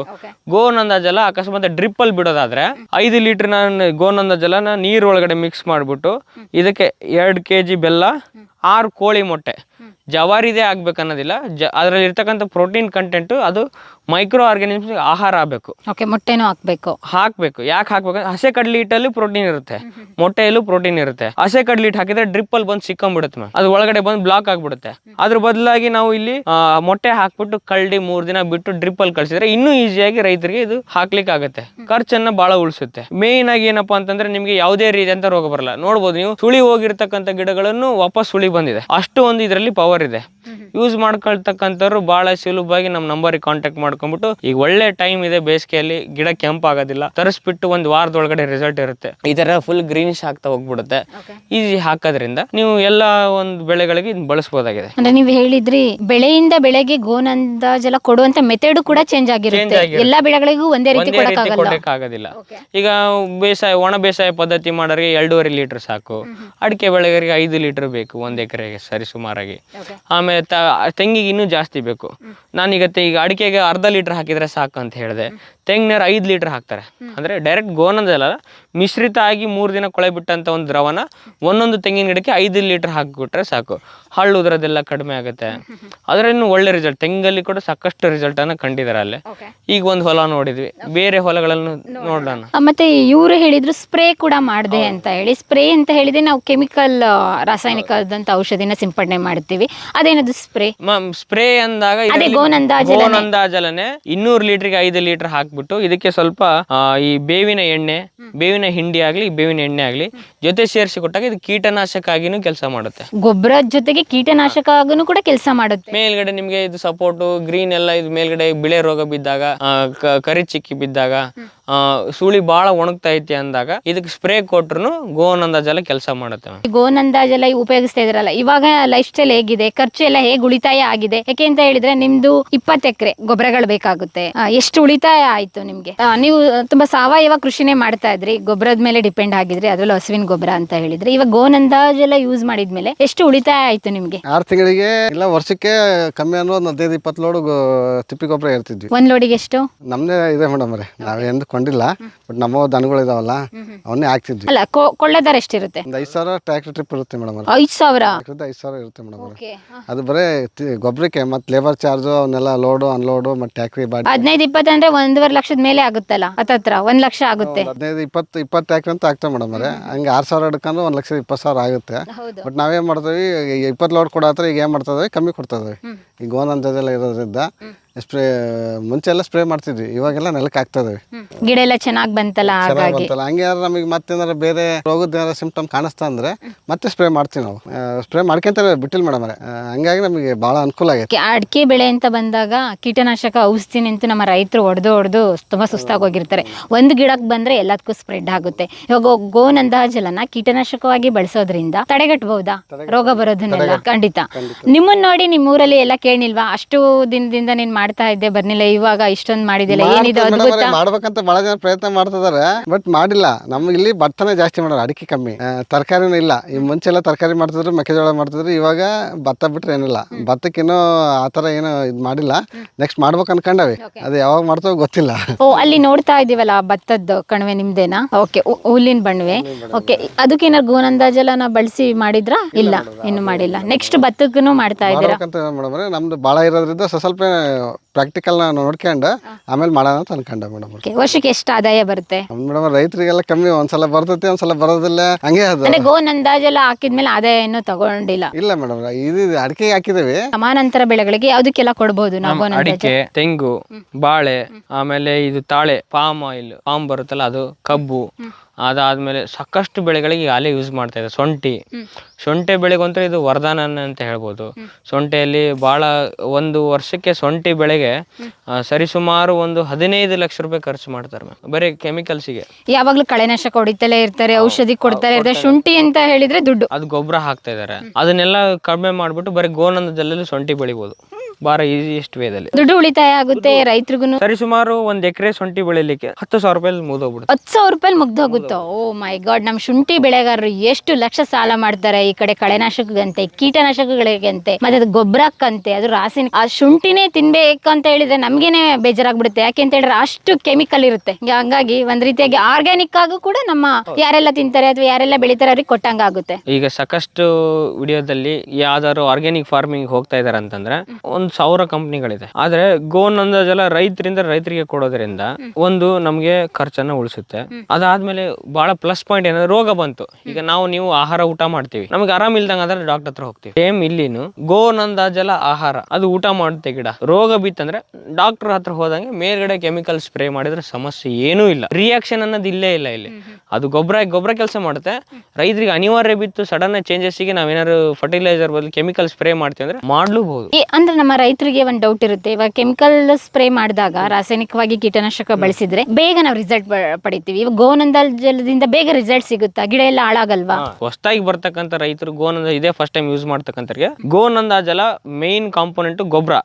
ಗೋನ್ ಜಲ ಅಕಸ್ಮಾತ್ ಡ್ರಿಪ್ ಅಲ್ಲಿ ಬಿಡೋದಾದ್ರೆ ಐದು ಲೀಟರ್ ನಾನು ಗೋನಂದ ಜಲನ ನೀರ್ ಒಳಗಡೆ ಮಿಕ್ಸ್ ಮಾಡ್ಬಿಟ್ಟು ಇದಕ್ಕೆ ಎರಡು ಕೆ ಜಿ ಬೆಲ್ಲ ಆರು ಕೋಳಿ ಮೊಟ್ಟೆ. ಜವಾರಿದೇ ಆಗ್ಬೇಕು ಅನ್ನೋದಿಲ್ಲ ಜ ಅದರಲ್ಲಿ ಇರ್ತಕ್ಕಂಥ ಪ್ರೋಟೀನ್ ಕಂಟೆಂಟ್ ಅದು ಮೈಕ್ರೋ ಆರ್ಗಾನಿಸಮ್ಸ್ ಆಹಾರ ಆಗಬೇಕು ಓಕೆ ಮೊಟ್ಟೆನೂ ಹಾಕ್ಬೇಕು. ಹಾಕ್ಬೇಕು. ಯಾಕೆ ಹಾಕ್ಬೇಕು ಹಸೆ ಕಡ್ಲಿ ಹಿಟ್ಟಲ್ಲಿ ಪ್ರೋಟೀನ್ ಇರುತ್ತೆ. ಮೊಟ್ಟೆಯಲ್ಲೂ ಪ್ರೋಟೀನ್ ಇರುತ್ತೆ. ಹಸೆ ಕಡ್ಲಿ ಹಿಟ್ಟು ಹಾಕಿದ್ರೆ ಡ್ರಿಪ್ ಅಲ್ಲಿ ಬಂದು ಸಿಕ್ಕಂಬಿಡುತ್ತೆ ಮ್ಯಾಮ್ ಅದು ಒಳಗಡೆ ಬಂದು ಬ್ಲಾಕ್ ಆಗ್ಬಿಡುತ್ತೆ. ಅದ್ರ ಬದಲಾಗಿ ನಾವು ಇಲ್ಲಿ ಮೊಟ್ಟೆ ಹಾಕ್ಬಿಟ್ಟು ಕಳ್ಳಿ ಮೂರ್ ದಿನ ಬಿಟ್ಟು ಡ್ರಿಪ್ ಅಲ್ಲಿ ಕಳ್ಸಿದ್ರೆ ಇನ್ನೂ ಈಸಿಯಾಗಿ ರೈತರಿಗೆ ಇದು ಹಾಕ್ಲಿಕ್ಕೆ ಆಗುತ್ತೆ ಖರ್ಚನ್ನ ಬಹಳ ಉಳಿಸುತ್ತೆ. ಮೇನ್ ಆಗಿ ಏನಪ್ಪಾ ಅಂತಂದ್ರೆ ನಿಮ್ಗೆ ಯಾವುದೇ ರೀತಿಯಂತ ರೋಗ ಬರಲ್ಲ. ನೋಡ್ಬೋದು ನೀವು ಸುಳಿ ಹೋಗಿರ್ತಕ್ಕಂಥ ಗಿಡಗಳನ್ನು ವಾಪಸ್ ಸುಳಿ ಬಂದಿದೆ. ಅಷ್ಟು ಒಂದು ಇದರಲ್ಲಿ ಪವರ್ ಇದೆ. ಯೂಸ್ ಮಾಡ್ಕೊಳ್ತಕ್ಕಂಥವ್ರು ಬಹಳ ಸುಲಭವಾಗಿ ನಮ್ಮ ನಂಬರ್ ಕಾಂಟ್ಯಾಕ್ಟ್ ಮಾಡ್ಕೊಂಡ್ಬಿಟ್ಟು ಈಗ ಒಳ್ಳೆ ಟೈಮ್ ಇದೆ ಬೇಸಿಗೆಯಲ್ಲಿ ಗಿಡ ಕೆಂಪಾಗೋದಿಲ್ಲ. ತರಿಸ್ಬಿಟ್ಟು ಒಂದು ವಾರದೊಳಗಡೆ ರಿಸಲ್ಟ್ ಇರುತ್ತೆ. ಈ ತರ ಫುಲ್ ಗ್ರೀನಿಶ್ ಆಗ್ತಾ ಹೋಗ್ಬಿಡುತ್ತೆ. ಈಜಿ ಹಾಕೋದ್ರಿಂದ ನೀವು ಎಲ್ಲ ಒಂದು ಬೆಳೆಗಳಿಗೆ ಬಳಸಬಹುದಾಗಿದೆ ಅಂದ್ರೆ ನೀವು ಹೇಳಿದ್ರಿ ಬೆಳೆಯಿಂದ ಬೆಳೆಗೆ ಗೋನಂದ ಜಲ ಕೊಡುವಂತ ಮೆಥಡ್ ಕೂಡ ಚೇಂಜ್ ಆಗಿರುತ್ತೆ. ಎಲ್ಲಾ ಬೆಳೆಗಳಿಗೂ ಒಂದೇ ರೀತಿ ಕೊಡಕ್ಕಾಗೋದಿಲ್ಲ ಈಗ ಬೇಸಾಯ ಒಣ ಬೇಸಾಯ ಪದ್ಧತಿ ಮಾಡೋರಿಗೆ ಎರಡೂವರೆ ಲೀಟರ್ ಸಾಕು. ಅಡಿಕೆ ಬೆಳೆಗರಿಗೆ ಐದು ಲೀಟರ್ ಬೇಕು ಒಂದ್ ಎಕರೆಗೆ ಸರಿ ಸುಮಾರಾಗಿ. ಆಮೇಲೆ ತೆಂಗಿಗೆ ಇನ್ನೂ ಜಾಸ್ತಿ ಬೇಕು. ನಾನೀಗ ತೆ- ಈಗ ಅಡಿಕೆಗೆ ಅರ್ಧ ಲೀಟರ್ ಹಾಕಿದರೆ ಸಾಕು ಅಂತ ಹೇಳಿದೆ. ತೆಂಗಿನರು ಐದು ಲೀಟರ್ ಹಾಕ್ತಾರೆ. ಅಂದ್ರೆ ಡೈರೆಕ್ಟ್ ಗೋನದಲ್ಲ ಮಿಶ್ರಿತ ಆಗಿ ಮೂರು ದಿನ ಕೊಳೆ ಬಿಟ್ಟಂತ ಒಂದು ದ್ರವನ ಒಂದೊಂದು ತೆಂಗಿನ ಗಿಡಕ್ಕೆ ಐದು ಲೀಟರ್ ಹಾಕಿಬಿಟ್ರೆ ಸಾಕು. ಹಳ್ಳು ಉದ್ರದೆಲ್ಲ ಕಡಿಮೆ ಆಗುತ್ತೆ. ಅದರಿಂದ ಒಳ್ಳೆ ರಿಸಲ್ಟ್ ತೆಂಗಲ್ಲಿ ಕೂಡ ಸಾಕಷ್ಟು ರಿಸಲ್ಟ್ ಅನ್ನ ಕಂಡಿದ್ದಾರೆ ಅಲ್ಲಿ. ಈಗ ಒಂದು ಹೊಲ ನೋಡಿದ್ವಿ. ಬೇರೆ ಹೊಲಗಳನ್ನು ನೋಡೋಣ. ಮತ್ತೆ ಇವರು ಹೇಳಿದ್ರು ಸ್ಪ್ರೇ ಕೂಡ ಮಾಡಿದೆ ಅಂತ ಹೇಳಿ. ಸ್ಪ್ರೇ ಅಂತ ಹೇಳಿದ್ರೆ ನಾವು ಕೆಮಿಕಲ್ ರಾಸಾಯನಿಕದಂತ ಔಷಧಿನ ಸಿಂಪಡಣೆ ಮಾಡ್ತೀವಿ. ಅದೇನದು ಸ್ಪ್ರೇ? ಸ್ಪ್ರೇ ಅಂದಾಗ ಅದೇ ಇದರಲ್ಲಿ ಲೀಟರ್ ಇನ್ನೂರು ಲೀಟರ್ಗೆ ಐದು ಲೀಟರ್ ಹಾಕ್ಬಿಟ್ಟು ಇದಕ್ಕೆ ಸ್ವಲ್ಪ ಆ, ಈ ಬೇವಿನ ಎಣ್ಣೆ ಬೇವಿನ ಹಿಂಡಿ ಆಗ್ಲಿ ಬೇವಿನ ಎಣ್ಣೆ ಆಗ್ಲಿ ಜೊತೆ ಸೇರಿಸಿ ಕೊಟ್ಟಾಗ ಇದು ಕೀಟನಾಶಕ ಆಗಿನೂ ಕೆಲಸ ಮಾಡುತ್ತೆ. ಗೊಬ್ಬರ ಜೊತೆಗೆ ಕೀಟನಾಶಕ ಆಗನು ಕೂಡ ಕೆಲಸ ಮಾಡುತ್ತೆ. ಮೇಲ್ಗಡೆ ನಿಮ್ಗೆ ಇದು ಸಪೋರ್ಟ್ ಗ್ರೀನ್ ಎಲ್ಲ ಇದು ಮೇಲ್ಗಡೆ ಬಿಳೆ ರೋಗ ಬಿದ್ದಾಗ ಆ, ಕ- ಕರಿ ಚಿಕ್ಕಿ ಬಿದ್ದಾಗ ಆ, ಸುಳಿ ಬಹಳ ಒಣಗ್ತಾ ಐತಿ ಅಂದಾಗ ಇದಕ್ಕೆ ಸ್ಪ್ರೇ ಕೊಟ್ರು ಗೋನಂದ ಜಲ ಕೆಲಸ ಮಾಡುತ್ತೆ ma'am. ಗೋನಂದಾಜೆಲ್ಲ ಉಪಯೋಗಿಸ್ತಾ ಇದ್ರಲ್ಲ ಇವಾಗ ಲೈಫ್ ಸ್ಟೈಲ್ ಹೇಗಿದೆ ಖರ್ಚು ಎಲ್ಲ ಹೇಗೆ ಉಳಿತಾಯ ಆಗಿದೆ ಯಾಕೆ ಅಂತ ಹೇಳಿದ್ರೆ ನಿಮ್ದು ಇಪ್ಪತ್ತು ಎಕರೆ ಗೊಬ್ಬರಗಳು ಬೇಕಾಗುತ್ತೆ. ಎಷ್ಟು ಉಳಿತಾಯ ಆಯ್ತು ನಿಮ್ಗೆ? ನೀವು ತುಂಬಾ ಸಾವಯವ ಕೃಷಿನೇ ಮಾಡ್ತಾ ಇದ್ರಿ. ಗೊಬ್ಬರದ ಮೇಲೆ ಡಿಪೆಂಡ್ ಆಗಿದ್ರಿ. ಅದ್ರಲ್ಲಿ ಹಸುವಿನ ಗೊಬ್ಬರ ಅಂತ ಹೇಳಿದ್ರೆ. ಇವಾಗ ಗೋನಂದಾಜೆಲ್ಲ ಯೂಸ್ ಮಾಡಿದ್ಮೇಲೆ ಎಷ್ಟು ಉಳಿತಾಯ ಆಯ್ತು ನಿಮ್ಗೆ? ಆರ್ ತಿಂಗಳಿಗೆ ಇಲ್ಲ ವರ್ಷಕ್ಕೆ ಕಮ್ಮಿ ಅನ್ನೋ ಒಂದು ಹದಿನೈದು ಇಪ್ಪತ್ತು ಲೋಡ್ ತಿಪ್ಪಿ ಗೊಬ್ಬರ ಇರ್ತಿದ್ವಿ ಒಂದ್ ಲೋಡಿಗೆ ಎಷ್ಟು? ನಮ್ದೇ ಇದೆ ಮೇಡಮ್ ಅವ್ರೆ. ನಾವೇನು ಕೊಂಡಿಲ್ಲ. ಬಟ್ ನಮ್ಮ ದನಗಳು ಇದಾವಲ್ಲ ಅವನ್ನೇ ಹಾಕ್ತಿದ್ವಿ. ಅಲ್ಲ ಕೊಳ್ಳೆದಾರ ಎಷ್ಟಿರುತ್ತೆ? ಒಂದು ಐದು ಸಾವಿರ ಟ್ರ್ಯಾಕ್ಟರ್ ಟ್ರಿಪ್ ಇರುತ್ತೆ ಮೇಡಮ್ ಐದು ಸಾವಿರ? ಐದ್ ಸಾವಿರ ಇರುತ್ತೆ ಮೇಡಮ್ ಅವ್ರೆ. ಅದು ಬರೇ ಗೊಬ್ಬರಕ್ಕೆ ಮತ್ತೆ ಲೇಬರ್ ಚಾರ್ಜು ಅವನ್ನೆಲ್ಲ ಲೋಡು ಅನ್ಲೋಡು ಮತ್ತೆ ಟ್ಯಾಕ್ರಿ ಬಾಡಿ ಹದಿನೈದು ಇಪ್ಪತ್ತು ಅಂದ್ರೆ ಒಂದೂವರೆ ಲಕ್ಷದ ಮೇಲೆ ಆಗುತ್ತಲ್ಲ? ಹತ್ತತ್ರ ಒಂದ್ ಲಕ್ಷ ಆಗುತ್ತೆ. ಹದಿನೈದು ಇಪ್ಪತ್ತು ಇಪ್ಪತ್ತು ಟ್ಯಾಕ್ರಿ ಅಂತ ಆಗ್ತವೆ ಮೇಡಮ್ ಅವ್ರೆ. ಹಂಗೆ ಆರು ಸಾವಿರ ಹಿಡ್ಕೊಂಡು ಒಂದು ಲಕ್ಷದ ಇಪ್ಪತ್ತು ಸಾವಿರ ಆಗುತ್ತೆ. ಹೌದು. ಬಟ್ ನಾವೇನ್ ಮಾಡ್ತೀವಿ ಇಪ್ಪತ್ತು ಲೋಡ್ ಕೊಡತ್ರ ಈಗ ಏನು ಮಾಡ್ತಾ ಇದ್ದೀವಿ ಕಮ್ಮಿ ಕೊಡ್ತಾ ಇದ್ದೀವಿ ಈಗ ಅಂತದೆಲ್ಲ ಇರೋದ್ರಿಂದ ಸ್ಪ್ರೇ ಮುಂಚೆ ಎಲ್ಲ ಸ್ಪ್ರೇ ಮಾಡ್ತಿದ್ವಿ. ಇವಾಗೆಲ್ಲ ನೆಲಕ್ಕೆ ಹಾಕ್ತದೆ ಗಿಡ ಎಲ್ಲ ಚೆನ್ನಾಗಿ ಬಂತಲ್ಲ ಹಾಗಾಗಿ? ಬಂತಲ್ಲ. ಹಂಗೆ ನಮಗೆ ಮತ್ತೇನಾರ ಬೇರೆ ರೋಗದ ಏನಾರ ಸಿಂಪ್ಟಮ್ ಕಾಣಿಸ್ತಾ ಅಂದ್ರೆ ಮತ್ತೆ ಸ್ಪ್ರೇ ಮಾಡ್ತೀವಿ ನಾವು. ಸ್ಪ್ರೇ ಮಾಡ್ಕೊಂತ ಬಿಟ್ಟಿಲ್ಲ ಮೇಡಮ್ ಹಂಗಾಗಿ ನಮಗೆ ಭಾಳ ಅನುಕೂಲ ಆಗಿದೆ ಅಡಿಕೆ ಬೆಳೆ ಅಂತ ಬಂದಾಗ ಕೀಟನಾಶಕ ಔಷಧಿ ನಿಂತು ನಮ್ಮ ರೈತರು ಹೊಡೆದು ಹೊಡೆದು ತುಂಬಾ ಸುಸ್ತಾಗಿ ಹೋಗಿರ್ತಾರೆ. ಒಂದು ಗಿಡಕ್ಕೆ ಬಂದ್ರೆ ಎಲ್ಲದಕ್ಕೂ ಸ್ಪ್ರೆಡ್ ಆಗುತ್ತೆ. ಇವಾಗ ಗೋನಂದಾಜಲನ ಕೀಟನಾಶಕವಾಗಿ ಬಳಸೋದ್ರಿಂದ ತಡೆಗಟ್ಟಬಹುದಾ ರೋಗ ಬರೋದನ್ನೆಲ್ಲ? ಖಂಡಿತ. ನಿಮ್ಮನ್ನ ನೋಡಿ ನಿಮ್ಮ ಊರಲ್ಲಿ ಎಲ್ಲ ಕೇಳಿಲ್ವಾ? ಅಷ್ಟು ದಿನದಿಂದ ನೀನ್ ಮಾಡ್ತಾ ಇದ್ದೆ ಬರ್ನಿಲ್ಲ ಇವಾಗ ಇಷ್ಟೊಂದು ಮಾಡಿದಿಲ್ಲ ಏನಿದೆ ಅದ್ಭುತ ಮಾಡ್ಬೇಕಂತ ಬಹಳ ಜನ ಪ್ರಯತ್ನ ಮಾಡ್ತಿದಾರೆ ಬಟ್ ಮಾಡಿಲ್ಲ. ನಮ್ಗೆ ಇಲ್ಲಿ ಭತ್ತನೇ ಜಾಸ್ತಿ ಮಾಡೋರು ಅಡಿಕೆ ಕಮ್ಮಿ. ತರಕಾರಿನೂ ಇಲ್ಲ. ಈ ಮುಂಚೆ ಎಲ್ಲ ತರಕಾರಿ ಮಾಡ್ತಿದ್ರು ಮೆಕ್ಕೆಜೋಳ ಮಾಡ್ತಿದ್ರು ಇವಾಗ ಭತ್ತ ಬಿಟ್ರೆ ಏನಿಲ್ಲ. ಆ ಥರ ಏನು ಇದು ಮಾಡಿಲ್ಲ. ನೆಕ್ಸ್ಟ್ ಮಾಡ್ಬೇಕು ಅನ್ಕೊಂಡವಿ ಅದು ಯಾವಾಗ ಮಾಡ್ತಾವ ಗೊತ್ತಿಲ್ಲ. ಓ ಅಲ್ಲಿ ನೋಡ್ತಾ ಇದೀವಲ್ಲ ಭತ್ತದ ಕಣಿವೆ ನಿಮ್ದೇನಾ? ಓಕೆ ಹುಲ್ಲಿನ ಬಣ್ವೆ. ಓಕೆ ಅದಕ್ಕೇನಾರು ಗೋನಂದಾಜಲನ ಬಳಸಿ ಮಾಡಿದ್ರಾ? ಇಲ್ಲ ಇನ್ನು ಮಾಡಿಲ್ಲ. ನೆಕ್ಸ್ಟ್ ಭತ್ತಕ್ಕೂ ಮಾಡ್ತಾ ಇದ್ದೀರಾ ಮಾಡ್ಬೇಕಂತ ಮೇಡಮ್ ನಮ್ದು ಭಾಳ ಇರೋದ್ರಿಂದ ಸ್ವಲ್ಪ ಸ್ವಲ್ಪ out. ಪ್ರಾಕ್ಟಿಕಲ್ ನೋಡ್ಕೊಂಡು ಆಮೇಲೆ ಮಾಡೋಣ ಅಂತ ಅನ್ಕೊಂಡೆ ಮೇಡಮ್ Okay, ವರ್ಷಕ್ಕೆ ಎಷ್ಟು ಆದಾಯ ಬರುತ್ತೆ? ಮೇಡಮ್ ರೈತರಿಗೆಲ್ಲ ಕಮ್ಮಿ ಒಂದ್ಸಲ ಬರ್ತೈತಿ ಒಂದ್ಸಲ ಬರೋದಿಲ್ಲ ಹಂಗೆ ಅದು. ಅಂದ್ರೆ ಗೋನ್ ಅಂದಾಜೆಲ್ಲ ಹಾಕಿದ್ಮೇಲೆ ಆದಾಯ ಏನು ತಗೊಂಡಿಲ್ಲ. ಇಲ್ಲ ಮೇಡಮ್ ಇದು ಅಡಿಕೆ ಹಾಕಿದೇವೆ ಸಮಾನಾಂತರ ಬೆಳೆಗಳಿಗೆ ಯಾವ್ದಕ್ಕೆಲ್ಲ ಕೊಡ್ಬೋದು ನಾವು ಗೋನ್ ಅಂದಾಜು? ಅಡಿಕೆ ತೆಂಗು ಬಾಳೆ ಆಮೇಲೆ ಇದು ತಾಳೆ ಪಾಮ್ ಆಯಿಲ್ ಪಾಮ್ ಬರುತ್ತಲ್ಲ ಅದು ಕಬ್ಬು. ಅದಾದ್ಮೇಲೆ ಸಾಕಷ್ಟು ಬೆಳೆಗಳಿಗೆ ಈ ಆಲೆ ಯೂಸ್ ಮಾಡ್ತಾ ಇದೆ ಶೊಂಠಿ. ಶೊಂಠಿ ಬೆಳೆಗಂತೂ ಇದು ವರದಾನ ಅಂತ ಹೇಳ್ಬೋದು. ಸೊಂಟೆಯಲ್ಲಿ ಬಹಳ ಒಂದು ವರ್ಷಕ್ಕೆ ಸೊಂಟಿ ಬೆಳೆಗೆ ಆ, ಸರಿಸುಮಾರು ಒಂದು ಹದಿನೈದು ಲಕ್ಷ ರೂಪಾಯಿ ಖರ್ಚು ಮಾಡ್ತಾರೆ ಮ್ಯಾಮ್ ಬರೀ ಕೆಮಿಕಲ್ಸಿಗೆ ಯಾವಾಗ್ಲೂ ಕಳೆನಾಶಕ ಹೊಡಿತಲೇ ಇರ್ತಾರೆ ಔಷಧಿ ಕೊಡ್ತಾರೆ ಇರ್ತಾರೆ ಶುಂಠಿ ಅಂತ ಹೇಳಿದ್ರೆ ದುಡ್ಡು. ಅದು ಗೊಬ್ಬರ ಹಾಕ್ತಾ ಇದಾರೆ. ಅದನ್ನೆಲ್ಲ ಕಡಿಮೆ ಮಾಡ್ಬಿಟ್ಟು ಬರೀ ಗೋನಂದ ಶುಂಠಿ ಶೊಂಠಿ ಬೆಳಿಬೋದು. ಭಾಳ ಈಸಿಯೆಸ್ಟ್ ವೇದಲ್ಲಿ ದುಡ್ಡು ಉಳಿತಾಯ ಆಗುತ್ತೆ ರೈತರಿಗೂ ಸರಿಸುಮಾರು ಒಂದ್ ಎಕರೆ ಶುಂಠಿ ಬೆಳಿಲಿಕ್ಕೆ ಹತ್ತು ಸಾವಿರ ರೂಪಾಯಿ ಮುಗಿದೋಗ್ಬಿಡುತ್ತೆ. ಹತ್ತು ಸಾವಿರ ರೂಪಾಯಿ ಮುಗ್ದೋಗುತ್ತೋ. ಓ ಮೈ ಗಾಡ್ ನಮ್ ಶುಂಠಿ ಬೆಳೆಗಾರರು ಎಷ್ಟು ಲಕ್ಷ ಸಾಲ ಮಾಡ್ತಾರೆ ಈ ಕಡೆ ಕಳೆನಾಶಕಗಂತೆ ಕೀಟನಾಶಕಗಳಿಗಂತೆ ಮತ್ತೆ ಅದು ಗೊಬ್ಬರಕ್ಕಂತೆ ಅದು ರಾಸಿನ ಆ ಶುಂಠಿನೇ ತಿನ್ಬೇಕಂತ ಹೇಳಿದ್ರೆ ನಮ್ಗೇನೆ ಬೇಜಾರಾಗ್ಬಿಡುತ್ತೆ. ಯಾಕೆ ಅಂತ ಹೇಳಿದ್ರೆ ಅಷ್ಟು ಕೆಮಿಕಲ್ ಇರುತ್ತೆ. ಹಂಗಾಗಿ ಒಂದ್ ರೀತಿಯಾಗಿ ಆರ್ಗ್ಯಾನಿಕ್ ಆಗು ಕೂಡ ನಮ್ಮ ಯಾರೆಲ್ಲ ತಿಂತಾರೆ ಅಥವಾ ಯಾರೆಲ್ಲ ಬೆಳಿತಾರೆ ಅವ್ರಿಗೆ ಕೊಟ್ಟಂಗಾಗುತ್ತೆ ಈಗ ಸಾಕಷ್ಟು ವಿಡಿಯೋದಲ್ಲಿ ಯಾವ್ದಾದ್ರು ಆರ್ಗ್ಯಾನಿಕ್ ಫಾರ್ಮಿಂಗ್ ಹೋಗ್ತಾ ಇದಾರೆ ಅಂತಂದ್ರೆ ಒಂದ್ ಸಾವಿರ ಕಂಪ್ನಿಗಳಿದೆ. ಆದ್ರೆ ಗೋನ್ ಅಂದಾಜೆಲ್ಲ ರೈತರಿಂದ ರೈತರಿಗೆ ಕೊಡೋದ್ರಿಂದ ಒಂದು ನಮ್ಗೆ ಖರ್ಚನ್ನ ಉಳಿಸುತ್ತೆ. ಅದಾದ್ಮೇಲೆ ಬಹಳ ಪ್ಲಸ್ ಪಾಯಿಂಟ್ ಏನಂದ್ರೆ ರೋಗ ಬಂತು. ಈಗ ನಾವು ನೀವು ಆಹಾರ ಊಟ ಮಾಡ್ತೀವಿ. ನಮ್ಗೆ ಆರಾಮ್ ಇಲ್ದಂಗ ಆದ್ರೆ ಡಾಕ್ಟರ್ ಹತ್ರ ಹೋಗ್ತೀವಿ. ಸೇಮ್ ಇಲ್ಲಿನು ಗೋನ್ ಅಂದಾಜೆಲ್ಲ ಆಹಾರ ಅದು ಊಟ ಮಾಡುತ್ತೆ ಗಿಡ. ರೋಗ ಬಿತ್ತಂದ್ರೆ ಡಾಕ್ಟರ್ ಹತ್ರ ಹೋದಂಗೆ ಮೇಲ್ಗಡೆ ಕೆಮಿಕಲ್ ಸ್ಪ್ರೇ ಮಾಡಿದ್ರೆ ಸಮಸ್ಯೆ ಏನೂ ಇಲ್ಲ. ರಿಯಾಕ್ಷನ್ ಅನ್ನೋದು ಇಲ್ಲೇ ಇಲ್ಲ ಇಲ್ಲಿ. ಅದು ಗೊಬ್ಬರ ಗೊಬ್ಬರ ಕೆಲಸ ಮಾಡುತ್ತೆ. ರೈತರಿಗೆ ಅನಿವಾರ್ಯ ಬಿತ್ತು ಸಡನ್ ಚೇಂಜಸ್ಗೆ ನಾವೇನಾದ್ರು ಫರ್ಟಿಲೈಸರ್ ಬದಲು ಕೆಮಿಕಲ್ ಸ್ಪ್ರೇ ಮಾಡ್ತೀವಿ ಅಂದ್ರೆ ಮಾಡ್ಲೂಬಹುದು ಅಂದ್ರೆ ನಮ್ಮ ರೈತರಿಗೆ ಒಂದು ಡೌಟ್ ಇರುತ್ತೆ. ಇವಾಗ ಕೆಮಿಕಲ್ ಸ್ಪ್ರೇ ಮಾಡಿದಾಗ ರಾಸಾಯನಿಕವಾಗಿ ಕೀಟನಾಶಕ ಬಳಸಿದ್ರೆ ಬೇಗ ನಾವು ರಿಸಲ್ಟ್ ಪಡಿತೀವಿ. ಇವಾಗ ಗೋನಂದಲ್ ಜಲದಿಂದ ಬೇಗ ರಿಸಲ್ಟ್ ಸಿಗುತ್ತಾ? ಗಿಡ ಎಲ್ಲ ಹಾಳಾಗಲ್ವಾ? ಹೊಸದಾಗಿ ಬರ್ತಕ್ಕಂಥ ರೈತರು ಗೋನಂದ ಇದೇ ಫಸ್ಟ್ ಟೈಮ್ ಯೂಸ್ ಮಾಡ್ತಕ್ಕಂಥವ್ರಿಗೆ. ಗೋನಂದ ಜಲ ಮೇನ್ ಕಾಂಪೋನೆಂಟ್ ಗೊಬ್ಬರ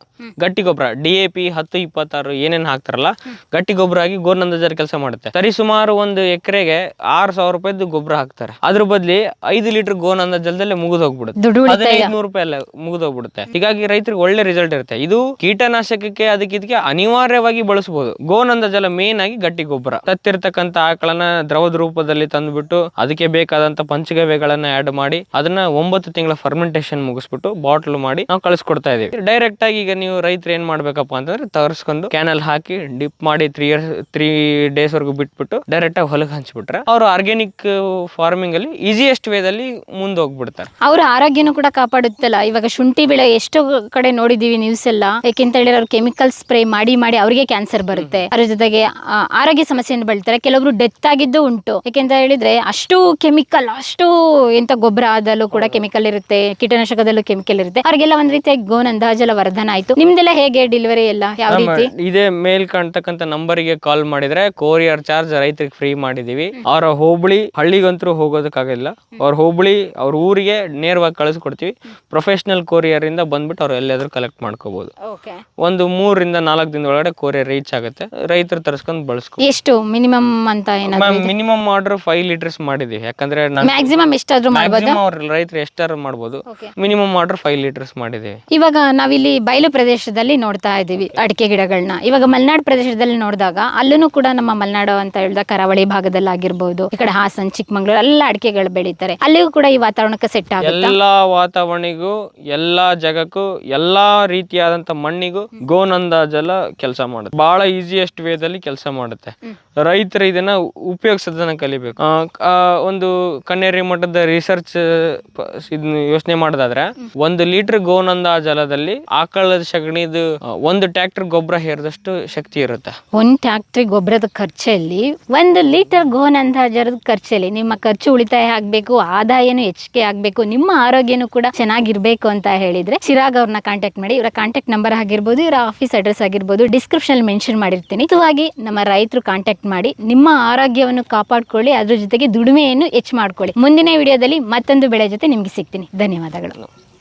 ಗಟ್ಟಿ ಗೊಬ್ಬರ ಡಿ ಎ ಪಿ ಹತ್ತು ಇಪ್ಪತ್ತಾರು ಏನೇನ್ ಹಾಕ್ತಾರಲ್ಲ ಗಟ್ಟಿ ಗೊಬ್ಬರ ಆಗಿ ಗೋನಂದ ಜಲ ಕೆಲಸ ಮಾಡುತ್ತೆ. ಸರಿ ಸುಮಾರು ಒಂದು ಎಕರೆಗೆ ಆರು ಸಾವಿರ ರೂಪಾಯಿದು ಗೊಬ್ಬರ ಹಾಕ್ತಾರೆ. ಅದ್ರ ಬದ್ಲಿ ಐದು ಲೀಟರ್ ಗೋನಂದ ಜಲದಲ್ಲೇ ಮುಗಿದೋಗ್ಬಿಡುತ್ತೆ ಹದಿನೈದು ನೂರು ರೂಪಾಯಿ ಅಲ್ಲ ಮುಗಿದೋಗ್ಬಿಡುತ್ತೆ ಹೀಗಾಗಿ ರೈತರಿಗೆ ಒಳ್ಳೆ ರಿಸಲ್ಟ್ ಇರುತ್ತೆ. ಇದು ಕೀಟನಾಶಕಕ್ಕೆ ಅದಕ್ಕೆ ಇದಕ್ಕೆ ಅನಿವಾರ್ಯವಾಗಿ ಬಳಸಬಹುದು ಗೋನಂದ ಜಲ ಮೇನ್ ಆಗಿ ಗಟ್ಟಿ ಗೊಬ್ಬರ. ತತ್ತಿರ್ತಕ್ಕಂಥ ಆಕಳನ್ನ ದ್ರವದ ರೂಪದಲ್ಲಿ ತಂದ್ಬಿಟ್ಟು ಅದಕ್ಕೆ ಬೇಕಾದಂತ ಪಂಚಗವ್ಯಗಳನ್ನ ಆಡ್ ಮಾಡಿ ಅದನ್ನ ಒಂಬತ್ತು ತಿಂಗಳ ಫರ್ಮೆಂಟೇಶನ್ ಮುಗಿಸ್ಬಿಟ್ಟು ಬಾಟ್ಲ್ ಮಾಡಿ ನಾವು ಕಳಿಸ್ಕೊಡ್ತಾ ಇದೀವಿ ಡೈರೆಕ್ಟ್ ಆಗಿ ಈಗ ನೀವು ರೈತರು ಏನ್ ಮಾಡ್ಬೇಕಪ್ಪ ಅಂತಂದ್ರೆ ತರಿಸ್ಕೊಂಡು ಕ್ಯಾನಲ್ ಹಾಕಿ ಡಿಪ್ ಮಾಡಿ ತ್ರೀ ಇಯರ್ಸ್ ತ್ರೀ ಡೇಸ್ ವರೆಗೂ ಬಿಟ್ಬಿಟ್ಟು ಡೈರೆಕ್ಟ್ ಆಗಿ ಹೊಲಕ್ಕೆ ಹಂಚ್ಬಿಟ್ರೆ ಅವ್ರು ಆರ್ಗ್ಯಾನಿಕ್ ಫಾರ್ಮಿಂಗ್ ಅಲ್ಲಿ ಈಸಿಯೆಸ್ಟ್ ವೇದಲ್ಲಿ ಮುಂದೆ ಹೋಗ್ಬಿಡ್ತಾರೆ ಅವ್ರ ಆರೋಗ್ಯನೂ ಕೂಡ ಕಾಪಾಡುತ್ತಲ್ಲ. ಇವಾಗ ಶುಂಠಿ ಬೆಳೆ ಎಷ್ಟೋ ಕಡೆ ನೋಡಿದೀವಿ. ನ್ಯೂಸ್ ಎಲ್ಲ. ಯಾಕೆಂತ ಹೇಳಿದ್ರೆ ಅವ್ರು ಕೆಮಿಕಲ್ ಸ್ಪ್ರೇ ಮಾಡಿ ಮಾಡಿ ಅವರಿಗೆ ಕ್ಯಾನ್ಸರ್ ಬರುತ್ತೆ. ಅದ್ರ ಜೊತೆಗೆ ಆರೋಗ್ಯ ಸಮಸ್ಯೆಯನ್ನು ಬಳತಾರೆ ಕೆಲವರು ಡೆತ್ ಆಗಿದ್ದು ಉಂಟು. ಯಾಕೆಂತ ಹೇಳಿದ್ರೆ ಅಷ್ಟು ಕೆಮಿಕಲ್ ಅಷ್ಟು ಎಂತ ಗೊಬ್ಬರ ಆದಲ್ಲೂ ಕೂಡ ಕೆಮಿಕಲ್ ಇರುತ್ತೆ. ಕೀಟನಾಶಕದಲ್ಲೂ ಕೆಮಿಕಲ್ ಇರುತ್ತೆ. ಅವ್ರಿಗೆಲ್ಲ ಒಂದ್ ರೀತಿಯಾಗಿ ಗೋನ್ ಅಂದಾಜೆಲ್ಲ ವರ್ಧನ ಆಯ್ತು. ನಿಮ್ದೆಲ್ಲ ಹೇಗೆ ಡೆಲಿವರಿ ಎಲ್ಲ? ಯಾವ ರೀತಿ? ಇದೇ ಮೇಲ್ ಕಾಣ್ತಕ್ಕಂತ ನಂಬರಿಗೆ ಕಾಲ್ ಮಾಡಿದ್ರೆ ಕೋರಿಯರ್ ಚಾರ್ಜ್ ರೈತರಿಗೆ ಫ್ರೀ ಮಾಡಿದೀವಿ. ಅವರ ಹೋಬಳಿ ಹಳ್ಳಿಗಂತರೂ ಹೋಗೋದಕ್ಕಾಗಲ್ಲ. ಅವ್ರ ಹೋಬಳಿ ಅವ್ರ ಊರಿಗೆ ನೇರವಾಗಿ ಕಳಿಸ್ಕೊಡ್ತೀವಿ ಪ್ರೊಫೆಷನಲ್ ಕೊರಿಯರ್ ಇಂದ ಬಂದ್ಬಿಟ್ಟು ಅವ್ರು ಎಲ್ಲಾದ್ರೂ ಕಲೆಕ್ಟ್ ಮಾಡ್ಕೋಬಹುದು ಓಕೆ ಒಂದು ಮೂರರಿಂದ ನಾಲ್ಕು ದಿನದ ಒಳಗಡೆ ಕೋರೆ ರೀಚ್ ಆಗುತ್ತೆ. ರೈತರು ತರಿಸ್ಕೊಂಡು ಬಳಸ್ಕೊ ಎಷ್ಟು? ಮಿನಿಮಮ್ ಅಂತ ಏನಾದ್ರು ಮಿನಿಮಮ್ ಆರ್ಡರ್ ಫೈವ್ ಲೀಟರ್ಸ್ ಮಾಡಿದೀವಿ ಯಾಕಂದ್ರೆ ಮ್ಯಾಕ್ಸಿಮಮ್ ಎಷ್ಟಾದ್ರೂ ಮಾಡ್ಬೋದು? ರೈತರು ಎಷ್ಟಾರು ಮಾಡಬಹುದು. ಮಿನಿಮಮ್ ಆರ್ಡರ್ ಫೈವ್ ಲೀಟರ್ಸ್ ಮಾಡಿದೀವಿ ಇವಾಗ ನಾವಿಲ್ಲಿ ಬಯಲು ಪ್ರದೇಶದಲ್ಲಿ ನೋಡ್ತಾ ಇದ್ದೀವಿ ಅಡಿಕೆ ಗಿಡಗಳನ್ನ ಇವಾಗ ಮಲ್ನಾಡ್ ಪ್ರದೇಶದಲ್ಲಿ ನೋಡಿದಾಗ ಅಲ್ಲೂ ಕೂಡ ನಮ್ಮ ಮಲೆನಾಡು ಅಂತ ಹೇಳಿದ ಕರಾವಳಿ ಭಾಗದಲ್ಲಿ ಆಗಿರ್ಬೋದು ಈ ಕಡೆ ಹಾಸನ್ ಚಿಕ್ಕಮಂಗ್ಳೂರು ಎಲ್ಲ ಅಡಿಕೆಗಳು ಬೆಳೀತಾರೆ. ಅಲ್ಲಿಗೂ ಕೂಡ ಈ ವಾತಾವರಣಕ್ಕೆ ಸೆಟ್ ಆಗುತ್ತೆ? ಎಲ್ಲಾ ವಾತಾವರಣಿಗೂ ಎಲ್ಲಾ ಜಗಕ್ಕೂ ಎಲ್ಲಾ ರೀತಿಯಾದಂತ ಮಣ್ಣಿಗೂ ಗೋನಂದ ಜಲ ಕೆಲಸ ಮಾಡುತ್ತೆ. ಬಹಳ ಈಸಿಯೆಸ್ಟ್ ವೇದಲ್ಲಿ ಕೆಲಸ ಮಾಡುತ್ತೆ. ರೈತರು ಇದನ್ನ ಉಪಯೋಗಿಸೋದನ್ನ ಕಲಿಬೇಕು. ಒಂದು ಕಣ್ಣೇರಿ ಮಠದ ರಿಸರ್ಚ್ ಇದನ್ನ ಯೋಚನೆ ಮಾಡೋದಾದ್ರೆ, ಒಂದು ಲೀಟರ್ ಗೋನಂದ ಜಲದಲ್ಲಿ ಆಕಳದ ಸಗಣಿದು ಒಂದು ಟ್ರ್ಯಾಕ್ಟರ್ ಗೊಬ್ಬರ ಹೇರಿದಷ್ಟು ಶಕ್ತಿ ಇರುತ್ತೆ. ಒಂದು ಟ್ಯಾಕ್ಟ್ರಿ ಗೊಬ್ಬರದ ಖರ್ಚಲ್ಲಿ, ಒಂದು ಲೀಟರ್ ಗೋನಂದ ಜಲದ ಖರ್ಚಲ್ಲಿ ನಿಮ್ಮ ಖರ್ಚು ಉಳಿತಾಯ ಆಗ್ಬೇಕು, ಆದಾಯನು ಹೆಚ್ಚಿಗೆ ಆಗ್ಬೇಕು, ನಿಮ್ಮ ಆರೋಗ್ಯನೂ ಕೂಡ ಚೆನ್ನಾಗಿರ್ಬೇಕು ಅಂತ ಹೇಳಿದ್ರೆ ಚಿರಾಗ್ ಅವ್ರನ್ನ ಕಾಂಟ್ಯಾಕ್ಟ್ ಮಾಡಿ. ಇವರ ಕಾಂಟ್ಯಾಕ್ಟ್ ನಂಬರ್ ಆಗಿರ್ಬೋದು, ಇವರ ಆಫೀಸ್ ಅಡ್ರೆಸ್ ಆಗಿರ್ಬೋದು ಡಿಸ್ಕ್ರಿಪ್ಷನ್ ಮೆನ್ಷನ್ ಮಾಡಿರ್ತೀನಿ. ನಮ್ಮ ರೈತರು ಕಾಂಟ್ಯಾಕ್ಟ್ ಮಾಡಿ, ನಿಮ್ಮ ಆರೋಗ್ಯವನ್ನು ಕಾಪಾಡಿಕೊಳ್ಳಿ, ಅದ್ರ ಜೊತೆಗೆ ದುಡಿಮೆಯನ್ನು ಹೆಚ್ಚು ಮಾಡ್ಕೊಳ್ಳಿ. ಮುಂದಿನ ವಿಡಿಯೋದಲ್ಲಿ ಮತ್ತೊಂದು ಬೆಳೆ ಜೊತೆ ನಿಮಗೆ ಸಿಗ್ತೀನಿ. ಧನ್ಯವಾದಗಳು.